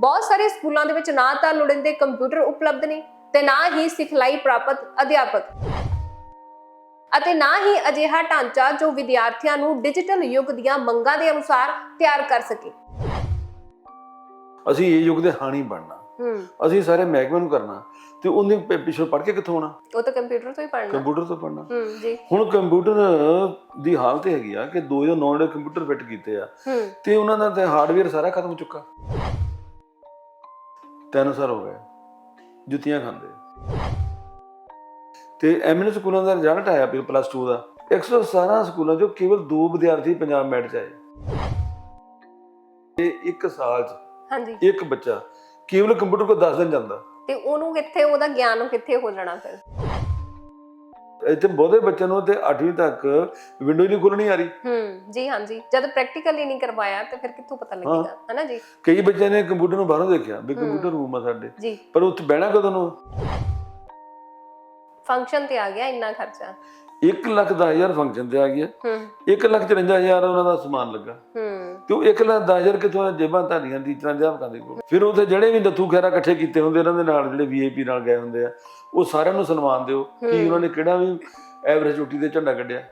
ਬਹੁਤ ਸਾਰੇ ਸਕੂਲਾਂ ਦੇ ਵਿੱਚ ਨਾ ਤਾਂ ਲੋੜੀਂਦੇ ਕੰਪਿਊਟਰ ਉਪਲਬਧ ਨੇ ਤੇ ਨਾ ਹੀ ਸਿਖਲਾਈ ਪ੍ਰਾਪਤ ਅਧਿਆਪਕ। ਅਤੇ ਨਾ ਹੀ ਅਜਿਹਾ ਢਾਂਚਾ ਜੋ ਵਿਦਿਆਰਥੀਆਂ ਨੂੰ ਡਿਜੀਟਲ ਯੁੱਗ ਦੀਆਂ ਮੰਗਾਂ ਦੇ ਅਨੁਸਾਰ ਤਿਆਰ ਕਰ ਸਕੇ। ਅਸੀਂ ਇਹ ਯੁੱਗ ਦੇ ਹਾਣੀ ਬਣਨਾ। ਹੂੰ। ਅਸੀਂ ਸਾਰੇ ਮਹਿਕਮੇ ਨੂੰ ਕਰਨਾ ਤੇ ਉਹਨੇ ਪ- ਪਿੱਛੋਂ ਪੜ੍ਹ ਕੇ ਕਿੱਥੋਂ ਆਉਣਾ? ਉਹ ਤਾਂ ਕੰਪਿਊਟਰ ਤੋਂ ਹੀ ਪੜ੍ਹਨਾ। ਕੰਪਿਊਟਰ ਤੋਂ ਪੜ੍ਹਨਾ। ਹੂੰ ਜੀ। ਹੁਣ ਕੰਪਿਊਟਰ ਦੀ ਹਾਲਤ ਹੈਗੀ ਆ ਕਿ 2009 ਜਿਹੜੇ ਕੰਪਿਊਟਰ ਫਿੱਟ ਕੀਤੇ ਆ। ਹੂੰ। ਤੇ ਉਹਨਾਂ ਦਾ ਤੇ ਹਾਰਡਵੇਅਰ ਸਾਰਾ ਖਤਮ ਹੋ ਚੁੱਕਾ। ਤਿੰਨ ਸਾਲ ਹੋ ਗਏ। ਜੁੱਤੀਆਂ ਖਾਂਦੇ। ਤੇ ਐਮਐਨ ਸਕੂਲਾਂ ਦਾ ਰਿਜ਼ਲਟ ਆਇਆ ਫਿਰ ਪਲੱਸ 2 ਦਾ। 117 ਸਕੂਲਾਂ ਚੋਂ ਕੇਵਲ ਦੋ ਵਿਦਿਆਰਥੀ ਪੰਜਾਬ ਮੈਟ ਚ ਆਏ। ਤੇ ਇੱਕ ਸਾਲ ਚ ਹਾਂਜੀ। ਇੱਕ ਬੱਚਾ ਕੇਵਲ ਕੰਪਿਊਟਰ ਕੋ 10 ਦਿਨ ਜਾਂਦਾ। ਤੇ ਉਹਨੂੰ ਕਿੱਥੇ ਉਹਦਾ ਗਿਆਨ ਕਿੱਥੇ ਹੋ ਜਾਣਾ ਫਿਰ? ਇੱਥੇ ਬਹੁਤੇ ਬੱਚਿਆਂ ਨੂੰ ਤੇ 8ਵੀਂ ਤੱਕ ਵਿੰਡੋ ਹੀ ਨਹੀਂ ਖੁੱਲਣੀ ਆ ਰਹੀ। ਹੂੰ ਜੀ ਹਾਂਜੀ ਜਦ ਪ੍ਰੈਕਟੀਕਲ ਨਹੀਂ ਕਰਵਾਇਆ ਤੇ ਫਿਰ ਕਿੱਥੋਂ ਪਤਾ ਲੱਗੇਗਾ ਹਨਾ ਜੀ? ਕਈ ਬੱਚਿਆਂ ਨੇ ਕੰਪਿਊਟਰ ਨੂੰ ਬਾਹਰੋਂ ਦੇਖਿਆ ਵੀ ਕੰਪਿਊਟਰ ਰੂਮ ਆ ਸਾਡੇ। ਪਰ ਉੱਥੇ ਬਹਿਣਾ ਕਦੋਂ ਨੂੰ ਫੰਕਸ਼ਨ ਤੇ ਆ ਗਿਆ ਇੰਨਾ ਖਰਚਾ? 1 ਲੱਖ 10000 ਫੰਕਸ਼ਨ ਤੇ ਆ ਗਿਆ। ਹੂੰ। 1 ਲੱਖ 54000 ਉਹਨਾਂ ਦਾ ਸਮਾਨ ਲੱਗਾ। ਹੂੰ। ਤੇ ਉਹ 1 ਲੱਖ 10000 ਕਿਥੋਂ ਜੇਬਾਂ ਧਾਰੀਆਂ ਟੀਚਰਾਂ ਅਧਿਆਪਕਾਂ ਦੇ ਕੋਲ। ਫਿਰ ਉੱਥੇ ਜਿਹੜੇ ਵੀ ਨੱਥੂ ਖੈਰਾ ਇਕੱਠੇ ਕੀਤੇ ਹੁੰਦੇ ਇਹਨਾਂ ਦੇ ਨਾਲ ਜਿਹੜੇ ਵੀਆਈਪੀ ਨਾਲ ਗਏ ਹੁੰਦੇ ਆ। ਉਹ ਸਾਰਿਆਂ ਨੂੰ ਸਨਮਾਨ ਦਿਓ। ਕਿ ਉਹਨਾਂ ਨੇ ਕਿਹੜਾ ਵੀ ਐਵਰੇਜ ਚੋਟੀ ਤੇ ਝੰਡਾ ਕੱਢਿਆ?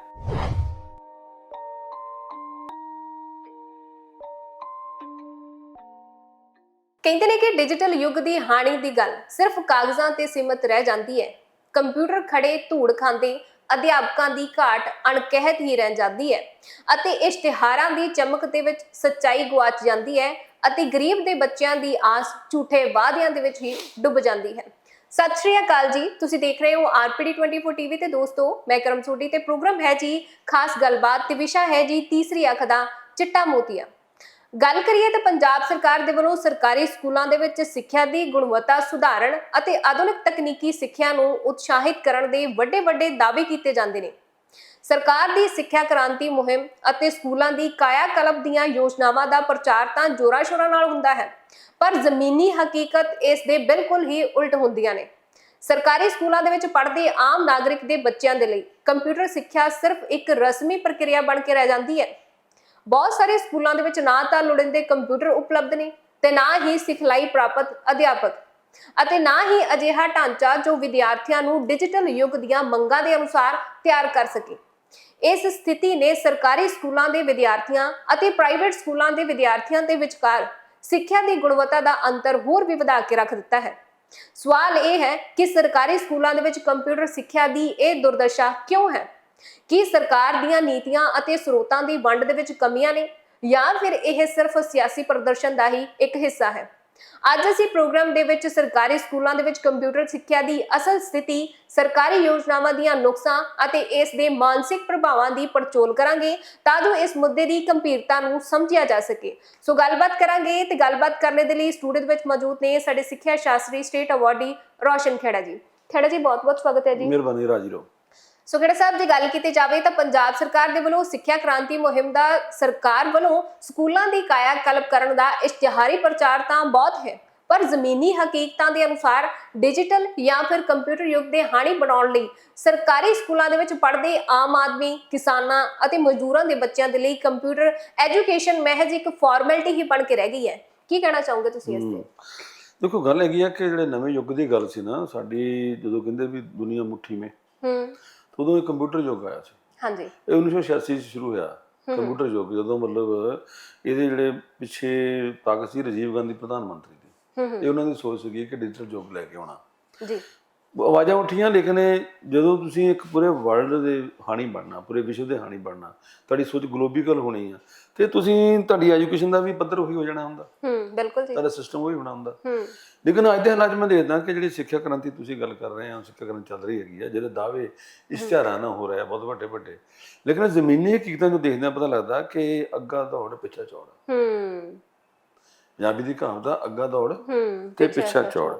ਕਹਿੰਦੇ ਨੇ ਕਿ ਡਿਜੀਟਲ ਯੁੱਗ ਦੀ ਹਾਨੀ ਦੀ ਗੱਲ ਸਿਰਫ ਕਾਗਜ਼ਾਂ ਤੇ ਸੀਮਤ ਰਹਿ ਜਾਂਦੀ ਹੈ। ਕੰਪਿਊਟਰ ਖੜੇ ਧੂੜ ਖਾਂਦੇ ਅਧਿਆਪਕਾਂ ਦੀ ਘਾਟ ਅਣਕਹਿਤ ਹੀ ਰਹਿ ਜਾਂਦੀ ਹੈ ਅਤੇ ਇਸ਼ਤਿਹਾਰਾਂ ਦੀ ਚਮਕ ਦੇ ਵਿੱਚ ਸੱਚਾਈ ਗੁਆਚ ਜਾਂਦੀ ਹੈ ਅਤੇ ਗਰੀਬ ਦੇ ਬੱਚਿਆਂ ਦੀ ਆਸ ਝੂਠੇ ਵਾਅਦਿਆਂ ਦੇ ਵਿੱਚ ਹੀ ਡੁੱਬ ਜਾਂਦੀ ਹੈ। ਸਤਿ ਸ਼੍ਰੀ ਅਕਾਲ ਜੀ। ਤੁਸੀਂ ਦੇਖ ਰਹੇ ਹੋ ਆਰਪੀਡੀ 24 ਟੀਵੀ ਤੇ ਦੋਸਤੋ, ਮੈਂ ਕਰਮ ਸੋਢੀ ਤੇ ਪ੍ਰੋਗਰਾਮ ਹੈ ਜੀ, ਖਾਸ ਗੱਲਬਾਤ ਤੇ ਵਿਸ਼ਾ ਹੈ ਜੀ ਤੀਸਰੀ ਅੱਖ ਦਾ ਚਿੱਟਾ ਮੋਤੀਆ। ਗੱਲ ਕਰੀਏ ਤਾਂ ਪੰਜਾਬ ਸਰਕਾਰ ਦੇ ਵੱਲੋਂ ਸਰਕਾਰੀ ਸਕੂਲਾਂ ਦੇ ਵਿੱਚ ਸਿੱਖਿਆ ਦੀ ਗੁਣਵੱਤਾ ਸੁਧਾਰਨ ਅਤੇ ਆਧੁਨਿਕ ਤਕਨੀਕੀ ਸਿੱਖਿਆ ਨੂੰ ਉਤਸ਼ਾਹਿਤ ਕਰਨ ਦੇ ਵੱਡੇ ਵੱਡੇ ਦਾਅਵੇ ਕੀਤੇ ਜਾਂਦੇ ਨੇ। ਸਰਕਾਰ ਦੀ ਸਿੱਖਿਆ ਕ੍ਰਾਂਤੀ ਮੁਹਿੰਮ ਅਤੇ ਸਕੂਲਾਂ ਦੀ ਕਾਇਆ ਕਲਪ ਦੀਆਂ ਯੋਜਨਾਵਾਂ ਦਾ ਪ੍ਰਚਾਰ ਤਾਂ ਜੋਰਾਂ ਸ਼ੋਰਾਂ ਨਾਲ ਹੁੰਦਾ ਹੈ, ਪਰ ਜ਼ਮੀਨੀ ਹਕੀਕਤ ਇਸ ਦੇ ਬਿਲਕੁਲ ਹੀ ਉਲਟ ਹੁੰਦੀਆਂ ਨੇ। ਸਰਕਾਰੀ ਸਕੂਲਾਂ ਦੇ ਵਿੱਚ ਪੜ੍ਹਦੇ ਆਮ ਨਾਗਰਿਕ ਦੇ ਬੱਚਿਆਂ ਦੇ ਲਈ ਕੰਪਿਊਟਰ ਸਿੱਖਿਆ ਸਿਰਫ ਇੱਕ ਰਸਮੀ ਪ੍ਰਕਿਰਿਆ ਬਣ ਕੇ ਰਹਿ ਜਾਂਦੀ ਹੈ। ਬਹੁਤ ਸਾਰੇ ਸਕੂਲਾਂ ਦੇ ਵਿੱਚ ਨਾ ਤਾਂ ਲੋੜੀਂਦੇ ਕੰਪਿਊਟਰ ਉਪਲਬਧ ਨੇ ਤੇ ਨਾ ਹੀ ਸਿਖਲਾਈ ਪ੍ਰਾਪਤ ਅਧਿਆਪਕ ਅਤੇ ਨਾ ਹੀ ਅਜਿਹਾ ਢਾਂਚਾ ਜੋ ਵਿਦਿਆਰਥੀਆਂ ਨੂੰ ਡਿਜੀਟਲ ਯੁੱਗ ਦੀਆਂ ਮੰਗਾਂ ਦੇ ਅਨੁਸਾਰ ਤਿਆਰ ਕਰ ਸਕੇ। ਇਸ ਸਥਿਤੀ ਨੇ ਸਰਕਾਰੀ ਸਕੂਲਾਂ ਦੇ ਵਿਦਿਆਰਥੀਆਂ ਅਤੇ ਪ੍ਰਾਈਵੇਟ ਸਕੂਲਾਂ ਦੇ ਵਿਦਿਆਰਥੀਆਂ ਦੇ ਵਿਚਕਾਰ ਸਿੱਖਿਆ ਦੀ ਗੁਣਵੱਤਾ ਦਾ ਅੰਤਰ ਹੋਰ ਵੀ ਵਧਾ ਕੇ ਰੱਖ ਦਿੱਤਾ ਹੈ। ਸਵਾਲ ਇਹ ਹੈ ਕਿ ਸਰਕਾਰੀ ਸਕੂਲਾਂ ਦੇ ਵਿੱਚ ਕੰਪਿਊਟਰ ਸਿੱਖਿਆ ਦੀ ਇਹ ਦੁਰਦਸ਼ਾ ਕਿਉਂ ਹੈ? ਕੀ ਸਰਕਾਰ ਦੀਆਂ ਨੀਤੀਆਂ ਅਤੇ ਸਰੋਤਾਂ ਦੀ ਵੰਡ ਦੇ ਵਿੱਚ ਕਮੀਆਂ ਨੇ ਜਾਂ ਫਿਰ ਇਹ ਸਿਰਫ ਸਿਆਸੀ ਪ੍ਰਦਰਸ਼ਨ ਦਾ ਹੀ ਇੱਕ ਹਿੱਸਾ ਹੈ? ਅੱਜ ਅਸੀਂ ਪ੍ਰੋਗਰਾਮ ਦੇ ਵਿੱਚ ਸਰਕਾਰੀ ਸਕੂਲਾਂ ਦੇ ਵਿੱਚ ਕੰਪਿਊਟਰ ਸਿੱਖਿਆ ਦੀ ਅਸਲ ਸਥਿਤੀ, ਸਰਕਾਰੀ ਯੋਜਨਾਵਾਂ ਦੀਆਂ ਨੁਕਸਾਂ ਅਤੇ ਇਸ ਦੇ ਮਾਨਸਿਕ ਪ੍ਰਭਾਵਾਂ ਦੀ ਪੜਚੋਲ ਕਰਾਂਗੇ ਤਾਂ ਜੋ ਇਸ ਮੁੱਦੇ ਦੀ ਗੰਭੀਰਤਾ ਨੂੰ ਸਮਝਿਆ ਜਾ ਸਕੇ। ਸੋ ਗੱਲਬਾਤ ਕਰਾਂਗੇ ਤੇ ਗੱਲਬਾਤ ਕਰਨ ਦੇ ਲਈ ਸਟੂਡੀਓ ਵਿੱਚ ਮੌਜੂਦ ਨੇ ਸਾਡੇ ਸਿੱਖਿਆ ਸ਼ਾਸਤਰੀ ਸਟੇਟ ਅਵਾਰਡੀ ਰੋਸ਼ਨ ਖੇੜਾ ਜੀ। ਖੇੜਾ ਜੀ ਬਹੁਤ ਬਹੁਤ ਸਵਾਗਤ ਹੈ ਜੀ। ਮਿਹਰਬਾਨੀ ਰਾਜੀ ਰਹੋ। ਸੋ ਖੇੜਾ ਸਾਹਿਬ ਜੇ ਗੱਲ ਕੀਤੀ ਜਾਵੇ ਤਾਂ ਪੰਜਾਬ ਸਰਕਾਰ ਦੇ ਵੱਲੋਂ ਸਿੱਖਿਆ ਕ੍ਰਾਂਤੀ ਮੁਹਿੰਮ ਦਾ ਸਰਕਾਰ ਵੱਲੋਂ ਸਕੂਲਾਂ ਦੀ ਕਾਇਆ ਕਲਪ ਕਰਨ ਦਾ ਇਸ਼ਤਿਹਾਰੀ ਪ੍ਰਚਾਰ ਤਾਂ ਬਹੁਤ ਹੈ ਪਰ ਜ਼ਮੀਨੀ ਹਕੀਕਤਾਂ ਦੇ ਅਨੁਸਾਰ ਡਿਜੀਟਲ ਜਾਂ ਫਿਰ ਕੰਪਿਊਟਰ ਯੁੱਗ ਦੇ ਹਾਣੀ ਬਣਾਉਣ ਲਈ ਸਰਕਾਰੀ ਸਕੂਲਾਂ ਦੇ ਵਿੱਚ ਪੜ੍ਹਦੇ ਆਮ ਆਦਮੀ ਕਿਸਾਨਾਂ ਅਤੇ ਮਜ਼ਦੂਰਾਂ ਦੇ ਬੱਚਿਆਂ ਦੇ ਲਈ ਕੰਪਿਊਟਰ ਐਜੂਕੇਸ਼ਨ ਮਹਿਜ ਇੱਕ ਫਾਰਮੈਲਿਟੀ ਹੀ ਬਣ ਕੇ ਰਹਿ ਗਈ ਹੈ। ਕੀ ਕਹਿਣਾ ਚਾਹੋਗੇ ਤੁਸੀਂ ਇਸ ਤੇ? ਦੇਖੋ ਗੱਲ ਹੈਗੀ ਆ ਕਿ ਜਿਹੜੇ ਨਵੇਂ ਯੁੱਗ ਦੀ ਗੱਲ ਸੀ ਨਾ ਸਾਡੀ ਜਦੋਂ ਕਹਿੰਦੇ ਵੀ ਦੁਨੀਆ ਮੁੱਠੀ ਮੇ ਹੂੰ। ਉਦੋਂ ਇਹ ਕੰਪਿਊਟਰ ਯੁੱਗ ਆਇਆ ਸੀ। ਹਾਂਜੀ। ਇਹ 1986 ਚ ਸ਼ੁਰੂ ਹੋਇਆ ਕੰਪਿਊਟਰ ਯੁੱਗ ਜਦੋਂ ਮਤਲਬ ਇਹਦੇ ਜਿਹੜੇ ਪਿੱਛੇ ਤਾਕਤ ਸੀ ਰਾਜੀਵ ਗਾਂਧੀ ਪ੍ਰਧਾਨ ਮੰਤਰੀ ਦੀ। ਇਹ ਉਹਨਾਂ ਦੀ ਸੋਚ ਸੀਗੀ ਕਿ ਡਿਜੀਟਲ ਯੁੱਗ ਲੈ ਕੇ ਆਉਣਾ। ਜੀ। ਆਵਾਜ਼ਾਂ ਉੱਠੀਆਂ ਲੇਕਿਨ ਜਦੋਂ ਤੁਸੀਂ ਇੱਕ ਪੂਰੇ ਵਰਲਡ ਦੇ ਹਾਣੀ ਬਣਨਾ ਪੂਰੇ ਵਿਸ਼ਵ ਦੇ ਹਾਣੀ ਬਣਨਾ ਤੁਹਾਡੀ ਸੋਚ ਗਲੋਬੀਕਲ ਹੋਣੀ ਆ। ਤੇ ਤੁਸੀਂ ਤੁਹਾਡੀ ਐਜੂਕੇਸ਼ਨ ਦਾ ਵੀ ਪੱਧਰ ਉਹੀ ਹੋ ਜਾਣਾ ਹੁੰਦਾ। ਹੂੰ ਬਿਲਕੁਲ ਜੀ। ਤੁਹਾਡਾ ਸਿਸਟਮ ਉਹੀ ਹੋਣਾ ਹੁੰਦਾ। ਹੂੰ। ਲੇਕਿਨ ਅੱਜ ਦੇ ਹਾਲਾਤ ਮੈਂ ਦੇਖਦਾ ਕਿ ਜਿਹੜੀ ਸਿੱਖਿਆ ਕ੍ਰਾਂਤੀ ਤੁਸੀਂ ਗੱਲ ਕਰ ਰਹੇ ਆ ਸਿੱਖਿਆ ਕ੍ਰਾਂਤੀ ਚੱਲ ਰਹੀ ਹੈਗੀ ਆ ਜਿਹੜੇ ਦਾਅਵੇ ਇਸ਼ਤਿਹਾਰਾਂ ਨਾਲ ਹੋ ਰਿਹਾ ਬਹੁਤ ਵੱਡੇ ਵੱਡੇ। ਲੇਕਿਨ ਜ਼ਮੀਨੀ ਹਕੀਕਤਾਂ ਨੂੰ ਦੇਖਦਿਆਂ ਪਤਾ ਲੱਗਦਾ ਕਿ ਅੱਗਾ ਦੌੜ ਪਿੱਛਾ ਚੌੜ। ਹੂੰ। ਪੰਜਾਬੀ ਦੀ ਕਹਾਵਤ ਆ ਅੱਗਾ ਦੌੜ ਹੂੰ ਤੇ ਪਿੱਛਾ ਚੌੜ।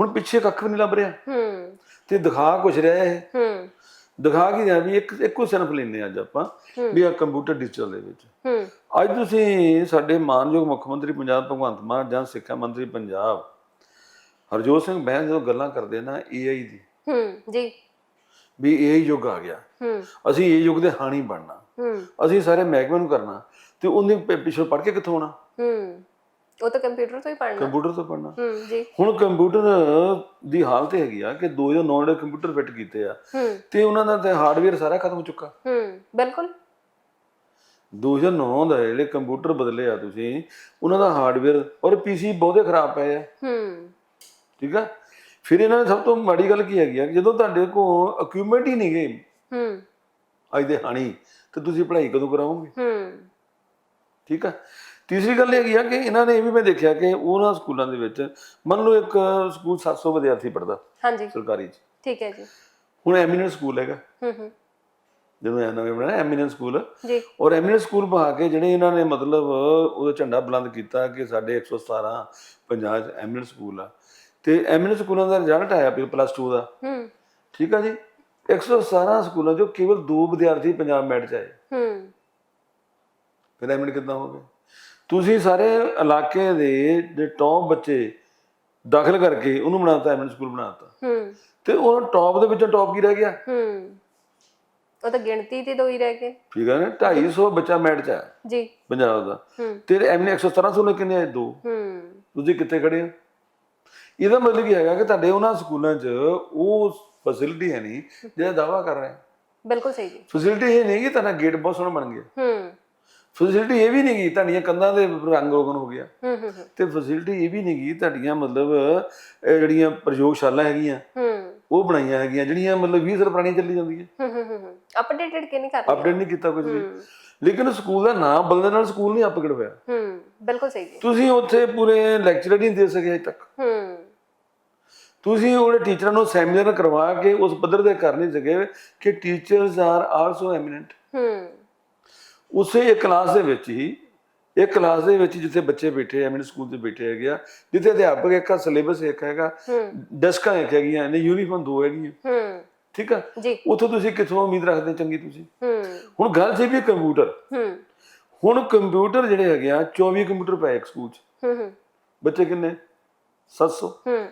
ਹੁਣ ਪਿੱਛੇ ਕੱਖ ਵੀ ਨਹੀਂ ਲੱਭ ਰਿਹਾ। ਹੂੰ। ਤੇ ਦਿਖਾ ਕੁਛ ਰਿਹਾ ਇਹ। ਹੂੰ। ਦਿਖਾ ਕੀ ਰਿਹਾ ਵੀ ਇੱਕ ਇੱਕੋ ਸਿਰਫ ਲੈਨੇ ਅੱਜ ਆਪਾਂ ਵੀ ਆ ਕੰਪਿਊਟਰ ਡਿਜੀਟਲ ਦੇ ਵਿੱਚ। ਹੂੰ। ਅੱਜ ਤੁਸੀਂ ਸਾਡੇ ਮਾਨਯੋਗ ਮੁੱਖ ਮੰਤਰੀ ਪੰਜਾਬ ਭਗਵੰਤ ਮਾਨ ਜਾਂ ਸਿੱਖਿਆ ਮੰਤਰੀ ਪੰਜਾਬ ਹਰਜੋਤ ਸਿੰਘ ਬਹਿਨ ਜਦੋਂ ਗੱਲਾਂ ਕਰਦੇ ਨਾ ਏਆਈ ਦੀ ਹੂੰ ਜੀ। ਵੀ ਏਆਈ ਯੁੱਗ ਆ ਗਿਆ। ਹੂੰ। ਅਸੀਂ ਇਹ ਯੁੱਗ ਦੇ ਹਾਣੀ ਬਣਨਾ। ਹੂੰ। ਅਸੀਂ ਸਾਰੇ ਮਹਿਕਮੇ ਨੂੰ ਕਰਨਾ ਤੇ ਉਹਨੇ ਪਿੱਛੋਂ ਪੜ੍ਹ ਕੇ ਕਿੱਥੋਂ ਆਉਣਾ? ਹੂੰ। ਉਹ ਤਾਂ ਕੰਪਿਊਟਰ ਤੋਂ ਹੀ ਪੜ੍ਹਨਾ। ਕੰਪਿਊਟਰ ਤੋਂ ਪੜਨਾ ਹੂੰ ਜੀ। ਹੁਣ ਕੰਪਿਊਟਰ ਦੀ ਹਾਲਤ ਹੈਗੀ ਆ ਕਿ 2009 ਜਿਹੜੇ ਕੰਪਿਊਟਰ ਫਿੱਟ ਕੀਤੇ ਆ ਤੇ ਉਹਨਾਂ ਦਾ ਤੇ ਹਾਰਡਵੇਅਰ ਸਾਰਾ ਖਤਮ ਹੋ ਚੁੱਕਾ। ਹੂੰ ਬਿਲਕੁਲ। 2009 ਦਾ ਜਿਹੜੇ ਕੰਪਿਊਟਰ ਬਦਲੇ ਆ ਤੁਸੀਂ ਉਹਨਾਂ ਦਾ ਹਾਰਡਵੇਅਰ ਔਰ ਪੀਸੀ ਬਹੁਤੇ ਖਰਾਬ ਪਏ ਆ। ਹੂੰ। ਠੀਕ ਆ? ਫਿਰ ਇਹਨਾਂ ਨੇ ਸਭ ਤੋਂ ਮਾੜੀ ਗੱਲ ਕੀ ਹੈਗੀ ਆ ਜਦੋਂ ਤੁਹਾਡੇ ਕੋਲ ਇਕਵਿਪਮੈਂਟ ਹੀ ਨਹੀਂ ਗਏ ਹੂੰ। ਅੱਜ ਦੇ ਹਾਣੀ ਤੇ ਤੁਸੀਂ ਪੜ੍ਹਾਈ ਕਦੋਂ ਕਰਾਓਗੇ? ਹੂੰ। ਠੀਕ ਆ? ਤੀਸਰੀ ਗੱਲ ਇਹ ਹੈਗੀ ਆ ਕਿ ਇਹਨਾਂ ਨੇ ਇਹ ਵੀ ਮੈਂ ਦੇਖਿਆ ਕਿ ਉਹਨਾਂ ਸਕੂਲਾਂ ਦੇ ਵਿੱਚ ਮੰਨ ਲਓ ਇੱਕ ਸਕੂਲ 700 ਵਿਦਿਆਰਥੀ ਪੜਦਾ ਹਾਂਜੀ। ਸਰਕਾਰੀ ਚ। ਠੀਕ ਹੈ ਜੀ। ਹੁਣ ਐਮੀਨੈਂਟ ਸਕੂਲ ਹੈਗਾ। ਹੂੰ ਹੂੰ। ਜਿਹਨੂੰ ਇਹ ਨਵੇਂ ਬਣਾਇਆ ਐਮੀਨੈਂਟ ਸਕੂਲ ਜੀ। ਔਰ ਐਮੀਨੈਂਟ ਸਕੂਲ ਬਹਾ ਕੇ ਜਿਹੜੇ ਇਹਨਾਂ ਨੇ ਮਤਲਬ ਉਹਦਾ ਝੰਡਾ ਬੁਲੰਦ ਕੀਤਾ ਕਿ ਸਾਡੇ 117 ਪੰਜਾਬ 'ਚ ਐਮੀਨੈਂਟ ਸਕੂਲ ਆ। ਤੇ ਐਮੀਨੈਂਟ ਸਕੂਲਾਂ ਦਾ ਰਿਜ਼ਲਟ ਆਇਆ ਪਲੱਸ 2 ਦਾ। ਹੂੰ। ਠੀਕ ਆ ਜੀ? 117 ਸਕੂਲਾਂ 'ਚੋਂ ਕੇਵਲ ਦੋ ਵਿਦਿਆਰਥੀ ਪੰਜਾਬ ਮੈਟ 'ਚ ਆਏ। ਹੂੰ। ਫਿਰ ਐਮੀਨੈਂਟ ਕਿੱਦਾਂ ਹੋ ਗਏ? ਤੁਸੀਂ ਸਾਰੇ ਇਲਾਕੇ ਦੇ ਜਿਹੜੇ ਟੌਪ ਬੱਚੇ ਦਾਖਲ ਕਰਕੇ ਉਹਨੂੰ ਬਣਾਤਾ ਐਮੀਨੈਂਟ ਸਕੂਲ ਬਣਾਤਾ। ਹੂੰ। ਤੇ ਉਹ ਟੌਪ ਦੇ ਵਿੱਚੋਂ ਟੌਪ ਕੀ ਰਹਿ ਗਿਆ? ਹੂੰ। ਉਹ ਤਾਂ ਗਿਣਤੀ ਤੇ ਦੋ ਹੀ ਰਹਿ ਗਏ। ਠੀਕ ਹੈ ਨਾ 250 ਬੱਚਾ ਮੈਟ 'ਚ ਆ ਜੀ। ਪੰਜਾਬ ਦਾ। ਹੂੰ। ਤੇ ਐਮੀਨੈਂਟ 117 ਸੌ ਨੇ ਕਿੰਨੇ ਆਏ? ਦੋ। ਹੂੰ। ਤੁਸੀਂ ਕਿੱਥੇ ਖੜੇ ਹੋ? ਇਹਦਾ ਮਤਲਬ ਕੀ ਹੈਗਾ ਕਿ ਤੁਹਾਡੇ ਉਹਨਾਂ ਸਕੂਲਾਂ 'ਚ ਉਹ ਫੈਸਿਲਿਟੀ ਹੈ ਨਹੀਂ ਜਿਹੜਾ ਦਾਵਾ ਕਰ ਰਹੇ। ਬਿਲਕੁਲ ਸਹੀ ਜੀ। ਫੈਸਿਲਿਟੀ ਇਹ ਨਹੀਂ ਕਿ ਤੁਹਾਡਾ ਗੇਟ ਬਹੁਤ ਸੋਹਣਾ ਬਣ ਗਿਆ। ਹੂੰ। ਫੈਸਿਲਿਟੀ ਇਹ ਵੀ ਨਹੀਂ ਗਈ ਤੁਹਾਡੀਆਂ ਕੰਧਾਂ ਦੇ ਰੰਗ ਰੋਗਨ ਹੋ ਗਿਆ। ਹੂੰ ਹੂੰ ਹੂੰ, ਤੇ ਫੈਸਿਲਿਟੀ ਇਹ ਵੀ ਨਹੀਂ ਗਈ ਤੁਹਾਡੀਆਂ ਮਤਲਬ ਇਹ ਜਿਹੜੀਆਂ ਪ੍ਰਯੋਗਸ਼ਾਲਾ ਹੈਗੀਆਂ ਹੂੰ। ਉਹ ਬਣਾਈਆਂ ਹੈਗੀਆਂ ਜਿਹੜੀਆਂ ਮਤਲਬ 20 ਸਾਲ ਪੁਰਾਣੀਆਂ ਚੱਲੀ ਜਾਂਦੀਆਂ। ਹੂੰ ਹੂੰ ਹੂੰ ਹੂੰ। ਅਪਡੇਟਡ ਕਿ ਨਹੀਂ ਕਰ ਰਹੇ? ਅਪਡੇਟ ਨਹੀਂ ਕੀਤਾ ਕੁਝ ਵੀ। ਲੇਕਿਨ ਸਕੂਲ ਦਾ ਨਾਮ ਬਦਲਣ ਨਾਲ ਸਕੂਲ ਨਹੀਂ ਅਪਗ੍ਰੇਡ ਹੋਇਆ। ਹੂੰ ਬਿਲਕੁਲ ਸਹੀ ਜੀ। ਤੁਸੀਂ ਉੱਥੇ ਪੂਰੇ ਲੈਕਚਰ ਨਹੀਂ ਦੇ ਸਕੇ ਅਜੇ ਤੱਕ। ਹੂੰ। ਤੁਸੀਂ ਉਹਦੇ ਟੀਚਰਾਂ ਨੂੰ ਸੈਮੀਨਾਰ ਕਰਵਾ ਕੇ ਉਸ ਪੱਧਰ ਤੇ ਕਰ ਨਹੀਂ ਸਕੇ ਕਿ ਟੀਚਰਸ ਆਰ ਆਲਸੋ ਐਮੀਨੈਂਟ ਹੂੰ। ਉਸੇ ਇੱਕ ਕਲਾਸ ਦੇ ਵਿੱਚ ਹੀ ਇੱਕ ਕਲਾਸ ਦੇ ਵਿੱਚ ਜਿੱਥੇ ਬੱਚੇ ਬੈਠੇ ਐਮੀਨੈਂਟ ਸਕੂਲ ਤੇ ਬੈਠੇ ਹੈਗੇ ਆ ਜਿੱਥੇ ਅਧਿਆਪਕ ਇੱਕ ਆ ਸਿਲੇਬਸ ਇੱਕ ਹੈਗਾ ਡੈਸਕਾਂ ਇੱਕ ਹੈਗੀਆਂ ਨੇ ਯੂਨੀਫਾਰਮ ਦੋ ਹੈਗੀਆਂ। ਹੂੰ। ਠੀਕ ਆ? ਜੀ। ਉੱਥੋਂ ਤੁਸੀਂ ਕਿੱਥੋਂ ਉਮੀਦ ਰੱਖਦੇ ਚੰਗੀ ਤੁਸੀਂ? ਹੂੰ। ਹੁਣ ਗੱਲ ਸੀ ਵੀ ਕੰਪਿਊਟਰ। ਹੂੰ। ਹੁਣ ਕੰਪਿਊਟਰ ਜਿਹੜੇ ਹੈਗੇ ਆ 24 ਕੰਪਿਊਟਰ ਪਏ ਇੱਕ ਸਕੂਲ 'ਚ। ਹੂੰ ਹੂੰ। ਬੱਚੇ ਕਿੰਨੇ? 700 ਹੂੰ।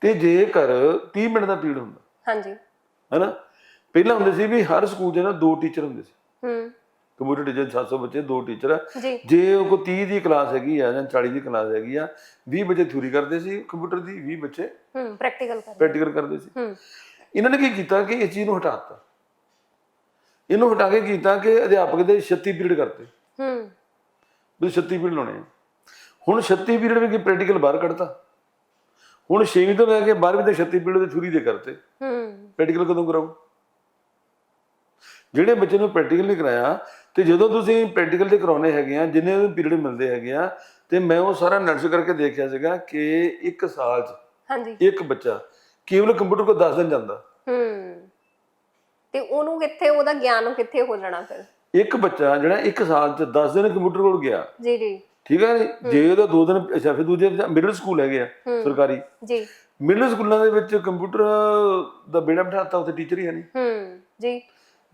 ਤੇ ਜੇਕਰ 30 ਮਿੰਟ ਦਾ ਪੀਰੀਅਡ ਹੁੰਦਾ ਹਾਂਜੀ। ਹੈਨਾ? ਪਹਿਲਾਂ ਹੁੰਦੇ ਸੀ ਵੀ ਹਰ ਸਕੂਲ 'ਚ ਨਾ ਦੋ ਟੀਚਰ ਹੁੰਦੇ ਸੀ। ਹੂੰ। ਕੰਪਿਊਟਰ ਟੀਚਰ 700 ਬੱਚੇ ਦੋ ਟੀਚਰ ਜੀ। ਉਹ ਕੋ 30 ਦੀ ਕਲਾਸ ਹੈਗੀ ਆ ਜਾਂ 40 ਦੀ ਕਲਾਸ ਹੈਗੀ ਆ 20 ਬੱਚੇ ਥਿਊਰੀ ਕਰਦੇ ਸੀ ਕੰਪਿਊਟਰ ਦੀ 20 ਬੱਚੇ ਹੂੰ ਪ੍ਰੈਕਟੀਕਲ ਕਰ ਪ੍ਰੈਕਟੀਕਲ ਕਰਦੇ ਸੀ। ਹੂੰ। ਇਹਨਾਂ ਨੇ ਕੀ ਕੀਤਾ ਕਿ ਇਸ ਚੀਜ਼ ਨੂੰ ਹਟਾਤਾ ਇਹਨੂੰ ਹਟਾ ਕੇ ਕੀਤਾ ਕਿ ਅਧਿਆਪਕ ਦੇ 36 ਪੀਰੀਅਡ ਕਰਤੇ। ਹੂੰ। ਵੀ 36 ਪੀਰੀਅਡ ਲਾਉਣੇ ਹੁਣ 36 ਪੀਰੀਅਡ ਵੀ ਕੀ ਪ੍ਰੈਕਟੀਕਲ ਬਾਹਰ ਕੱਢਤਾ। ਹੁਣ 6ਵੀਂ ਤੋਂ ਲੈ ਕੇ 12ਵੀਂ ਤੱਕ 36 ਪੀਰੀਅਡ ਦੇ ਥਿਊਰੀ ਦੇ ਕਰਤੇ। ਹੂੰ। ਪ੍ਰੈਕਟੀਕਲ ਕਦੋਂ ਕਰਾਓ? ਜਿਹੜੇ ਬੱਚੇ ਨੂੰ ਪ੍ਰੈਕਟੀਕਲ ਨਹੀਂ ਕਰਾਇਆ ਤੇ ਜਦੋਂ ਤੁਸੀਂ ਪ੍ਰੈਕਟੀਕਲ ਤੇ ਕਰਾਉਣੇ ਹੈਗੇ ਆ ਜਿੰਨੇ ਵੀ ਪੀਰੀਅਡ ਮਿਲਦੇ ਹੈਗੇ ਆ ਤੇ ਮੈਂ ਉਹ ਸਾਰਾ ਨਰਸ ਕਰਕੇ ਦੇਖਿਆ ਸੀਗਾ ਕਿ ਇੱਕ ਸਾਲ 'ਚ ਹਾਂਜੀ। ਇੱਕ ਬੱਚਾ ਕੇਵਲ ਕੰਪਿਊਟਰ ਕੋ 10 ਦਿਨ ਜਾਂਦਾ। ਹੂੰ। ਤੇ ਉਹਨੂੰ ਕਿੱਥੇ ਉਹਦਾ ਗਿਆਨ ਕਿੱਥੇ ਹੋ ਜਾਣਾ ਫਿਰ? ਇੱਕ ਬੱਚਾ ਜਿਹੜਾ ਇੱਕ ਸਾਲ 'ਚ 10 ਦਿਨ ਕੰਪਿਊਟਰ ਕੋਲ ਗਿਆ। ਜੀ ਜੀ। ਠੀਕ ਹੈ ਜੀ? ਜੇ ਉਹਦਾ ਦੋ ਦਿਨ ਅੱਛਾ ਫਿਰ ਦੂਜੇ ਮਿਡਲ ਸਕੂਲ ਹੈਗੇ ਆ। ਸਰਕਾਰੀ। ਜੀ। ਮਿਡਲ ਸਕੂਲਾਂ ਦੇ ਵਿੱਚ ਕੰਪਿਊਟਰ ਦਾ ਬੇੜਾ ਬਿਠਾਤਾ ਉੱਥੇ ਟੀਚਰ ਹੀ ਹੈ ਨਹੀਂ। ਹੂੰ ਜੀ।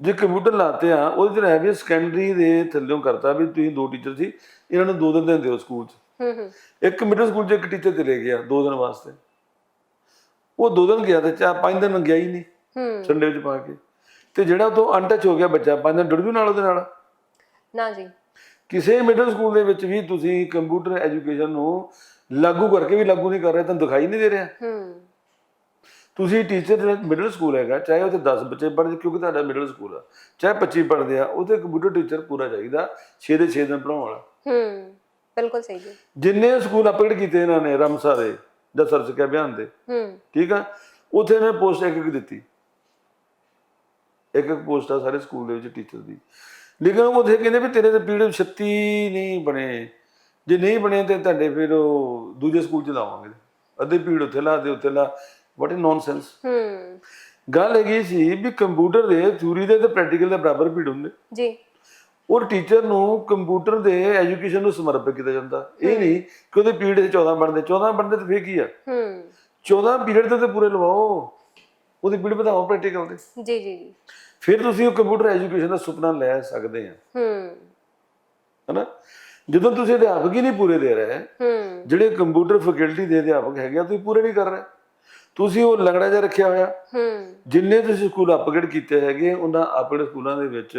ਜੇ ਕੰਪਿਊਟਰ ਲਾਤੇ ਆ ਉਹਦੇ ਚ ਹੈ ਵੀ ਸੈਕੰਡਰੀ ਦੇ ਥੱਲੇੋਂ ਕਰਤਾ ਵੀ ਤੁਸੀਂ ਦੋ ਟੀਚਰ ਸੀ ਇਹਨਾਂ ਨੂੰ ਦੋ ਦਿਨ ਦੇ ਦਿਓ ਸਕੂਲ 'ਚ। ਹੂੰ ਹੂੰ। ਇੱਕ ਮਿਡਲ ਸਕੂਲ 'ਚ ਇੱਕ ਟੀਚਰ ਚਲੇ ਗਿਆ ਦੋ ਦਿਨ ਵਾਸਤੇ। ਉਹ ਦੋ ਦਿਨ ਗਿਆ ਤੇ ਚਾਰ ਪੰਜ ਦਿਨ ਗਿਆ ਹੀ ਨਹੀਂ ਹੂੰ। ਸੰਡੇ ਵਿੱਚ ਪਾ ਕੇ। ਤੇ ਜਿਹੜਾ ਉਹ ਤੋਂ ਅਨਟੱਚ ਹੋ ਗਿਆ ਬੱਚਾ ਪੰਜ ਦਿਨ ਡੁੱਡੂ ਨਾਲ ਉਹਦੇ ਨਾਲ। ਨਾ ਜੀ। ਕਿਸੇ ਮਿਡਲ ਸਕੂਲ ਦੇ ਵਿੱਚ ਵੀ ਤੁਸੀਂ ਕੰਪਿਊਟਰ ਐਜੂਕੇਸ਼ਨ ਨੂੰ ਲਾਗੂ ਕਰਕੇ ਵੀ ਲਾਗੂ ਨਹੀਂ ਕਰ ਰਹੇ ਤੁਹਾਨੂੰ ਦਿਖਾਈ ਨਹੀਂ ਦੇ ਰਿਹਾ। ਹੂੰ। ਤੁਸੀਂ ਟੀਚਰ ਮਿਡਲ ਸਕੂਲ ਹੈਗਾ ਚਾਹੇ ਉੱਥੇ 10 ਬੱਚੇ ਪੜ੍ਹਦੇ ਕਿਉਂਕਿ ਤੁਹਾਡਾ ਮਿਡਲ ਸਕੂਲ ਆ ਚਾਹੇ 25 ਪੜ੍ਹਦੇ ਆ ਉਹਦੇ ਕੰਪਿਊਟਰ ਟੀਚਰ ਪੂਰਾ ਚਾਹੀਦਾ 6 ਦੇ 6 ਦਿਨ ਪੜਾਉਣ ਵਾਲਾ। ਹੂੰ ਬਿਲਕੁਲ ਸਹੀ ਜੀ। ਜਿੰਨੇ ਸਕੂਲ ਅਪਗ੍ਰੇਡ ਕੀਤੇ ਇਹਨਾਂ ਨੇ ਰਮਸਾ ਦੇ ਜਾਂ ਸਰਚ ਕੇ ਬਿਆਨ ਦੇ। ਹੂੰ। ਠੀਕ ਆ? ਉੱਥੇ ਇਹਨਾਂ ਨੇ ਪੋਸਟ ਇੱਕ ਇੱਕ ਦਿੱਤੀ। ਇੱਕ ਇੱਕ ਪੋਸਟ ਆ ਸਾਰੇ ਸਕੂਲ ਦੇ ਵਿੱਚ ਟੀਚਰ ਦੀ। ਲੇਕਿਨ ਉੱਥੇ ਕਹਿੰਦੇ ਵੀ ਤੇਰੇ ਤੇ ਪੀਰੀਅਡ 36 ਨਹੀਂ ਬਣੇ। ਜੇ ਨਹੀਂ ਬਣੇ ਤੇ ਤੁਹਾਡੇ ਫਿਰ ਉਹ ਦੂਜੇ ਸਕੂਲ ਚ ਲਾਵਾਂਗੇ। ਅੱਧੇ ਪੀਰੀਅਡ ਉੱਥੇ ਲਾ ਦੇ ਉੱਥੇ ਲਾ। ਵਾਟ ਇਜ਼ ਨੌਨਸੈਂਸ ਹੂੰ। ਗੱਲ ਹੈਗੀ ਸੀ ਵੀ ਕੰਪਿਊਟਰ ਦੇ ਥਿਊਰੀ ਦੇ ਤੇ ਪ੍ਰੈਕਟੀਕਲ ਦੇ ਬਰਾਬਰ ਪੀੜ ਹੁੰਦੇ। ਜੀ। ਔਰ ਟੀਚਰ ਨੂੰ ਕੰਪਿਊਟਰ ਦੇ ਐਜੂਕੇਸ਼ਨ ਨੂੰ ਸਮਰਪਿਤ ਕੀਤਾ ਜਾਂਦਾ। ਇਹ ਨਹੀਂ ਕਿ ਉਹਦੇ ਪੀਰੀਅਡ ਦੇ 14 ਬਣਦੇ 14 ਬਣਦੇ ਤਾਂ ਫੇਰ ਕੀ ਆ? ਹੂੰ। 14 ਪੀਰੀਅਡ ਤੇ ਤੇ ਪੂਰੇ ਲਵਾਓ। ਉਹਦੀ ਪੀੜ ਵਧਾਓ ਪ੍ਰੈਕਟੀਕਲ ਦੇ ਜੀ ਜੀ ਜੀ। ਫਿਰ ਤੁਸੀਂ ਉਹ ਕੰਪਿਊਟਰ ਐਜੂਕੇਸ਼ਨ ਦਾ ਸੁਪਨਾ ਲੈ ਸਕਦੇ ਆ। ਹੂੰ। ਹਨਾ? ਜਦੋਂ ਤੁਸੀਂ ਅਧਿਆਪਕ ਹੀ ਨਹੀਂ ਪੂਰੇ ਦੇ ਰਹੇ ਹੂੰ। ਜਿਹੜੇ ਕੰਪਿਊਟਰ ਫੈਕਲਟੀ ਦੇ ਅਧਿਆਪਕ ਹੈਗੇ ਆ ਤੁਸੀਂ ਪੂਰੇ ਨਹੀਂ ਕਰ ਰਹੇ। ਤੁਸੀਂ ਉਹ ਲੰਗੜਾ ਜਿਹਾ ਰੱਖਿਆ ਹੋਇਆ। ਹੂੰ। ਜਿੰਨੇ ਤੁਸੀਂ ਸਕੂਲ ਅਪਗ੍ਰੇਡ ਕੀਤੇ ਹੈਗੇ ਉਹਨਾਂ ਅਪਗ੍ਰੇਡ ਸਕੂਲਾਂ ਦੇ ਵਿੱਚ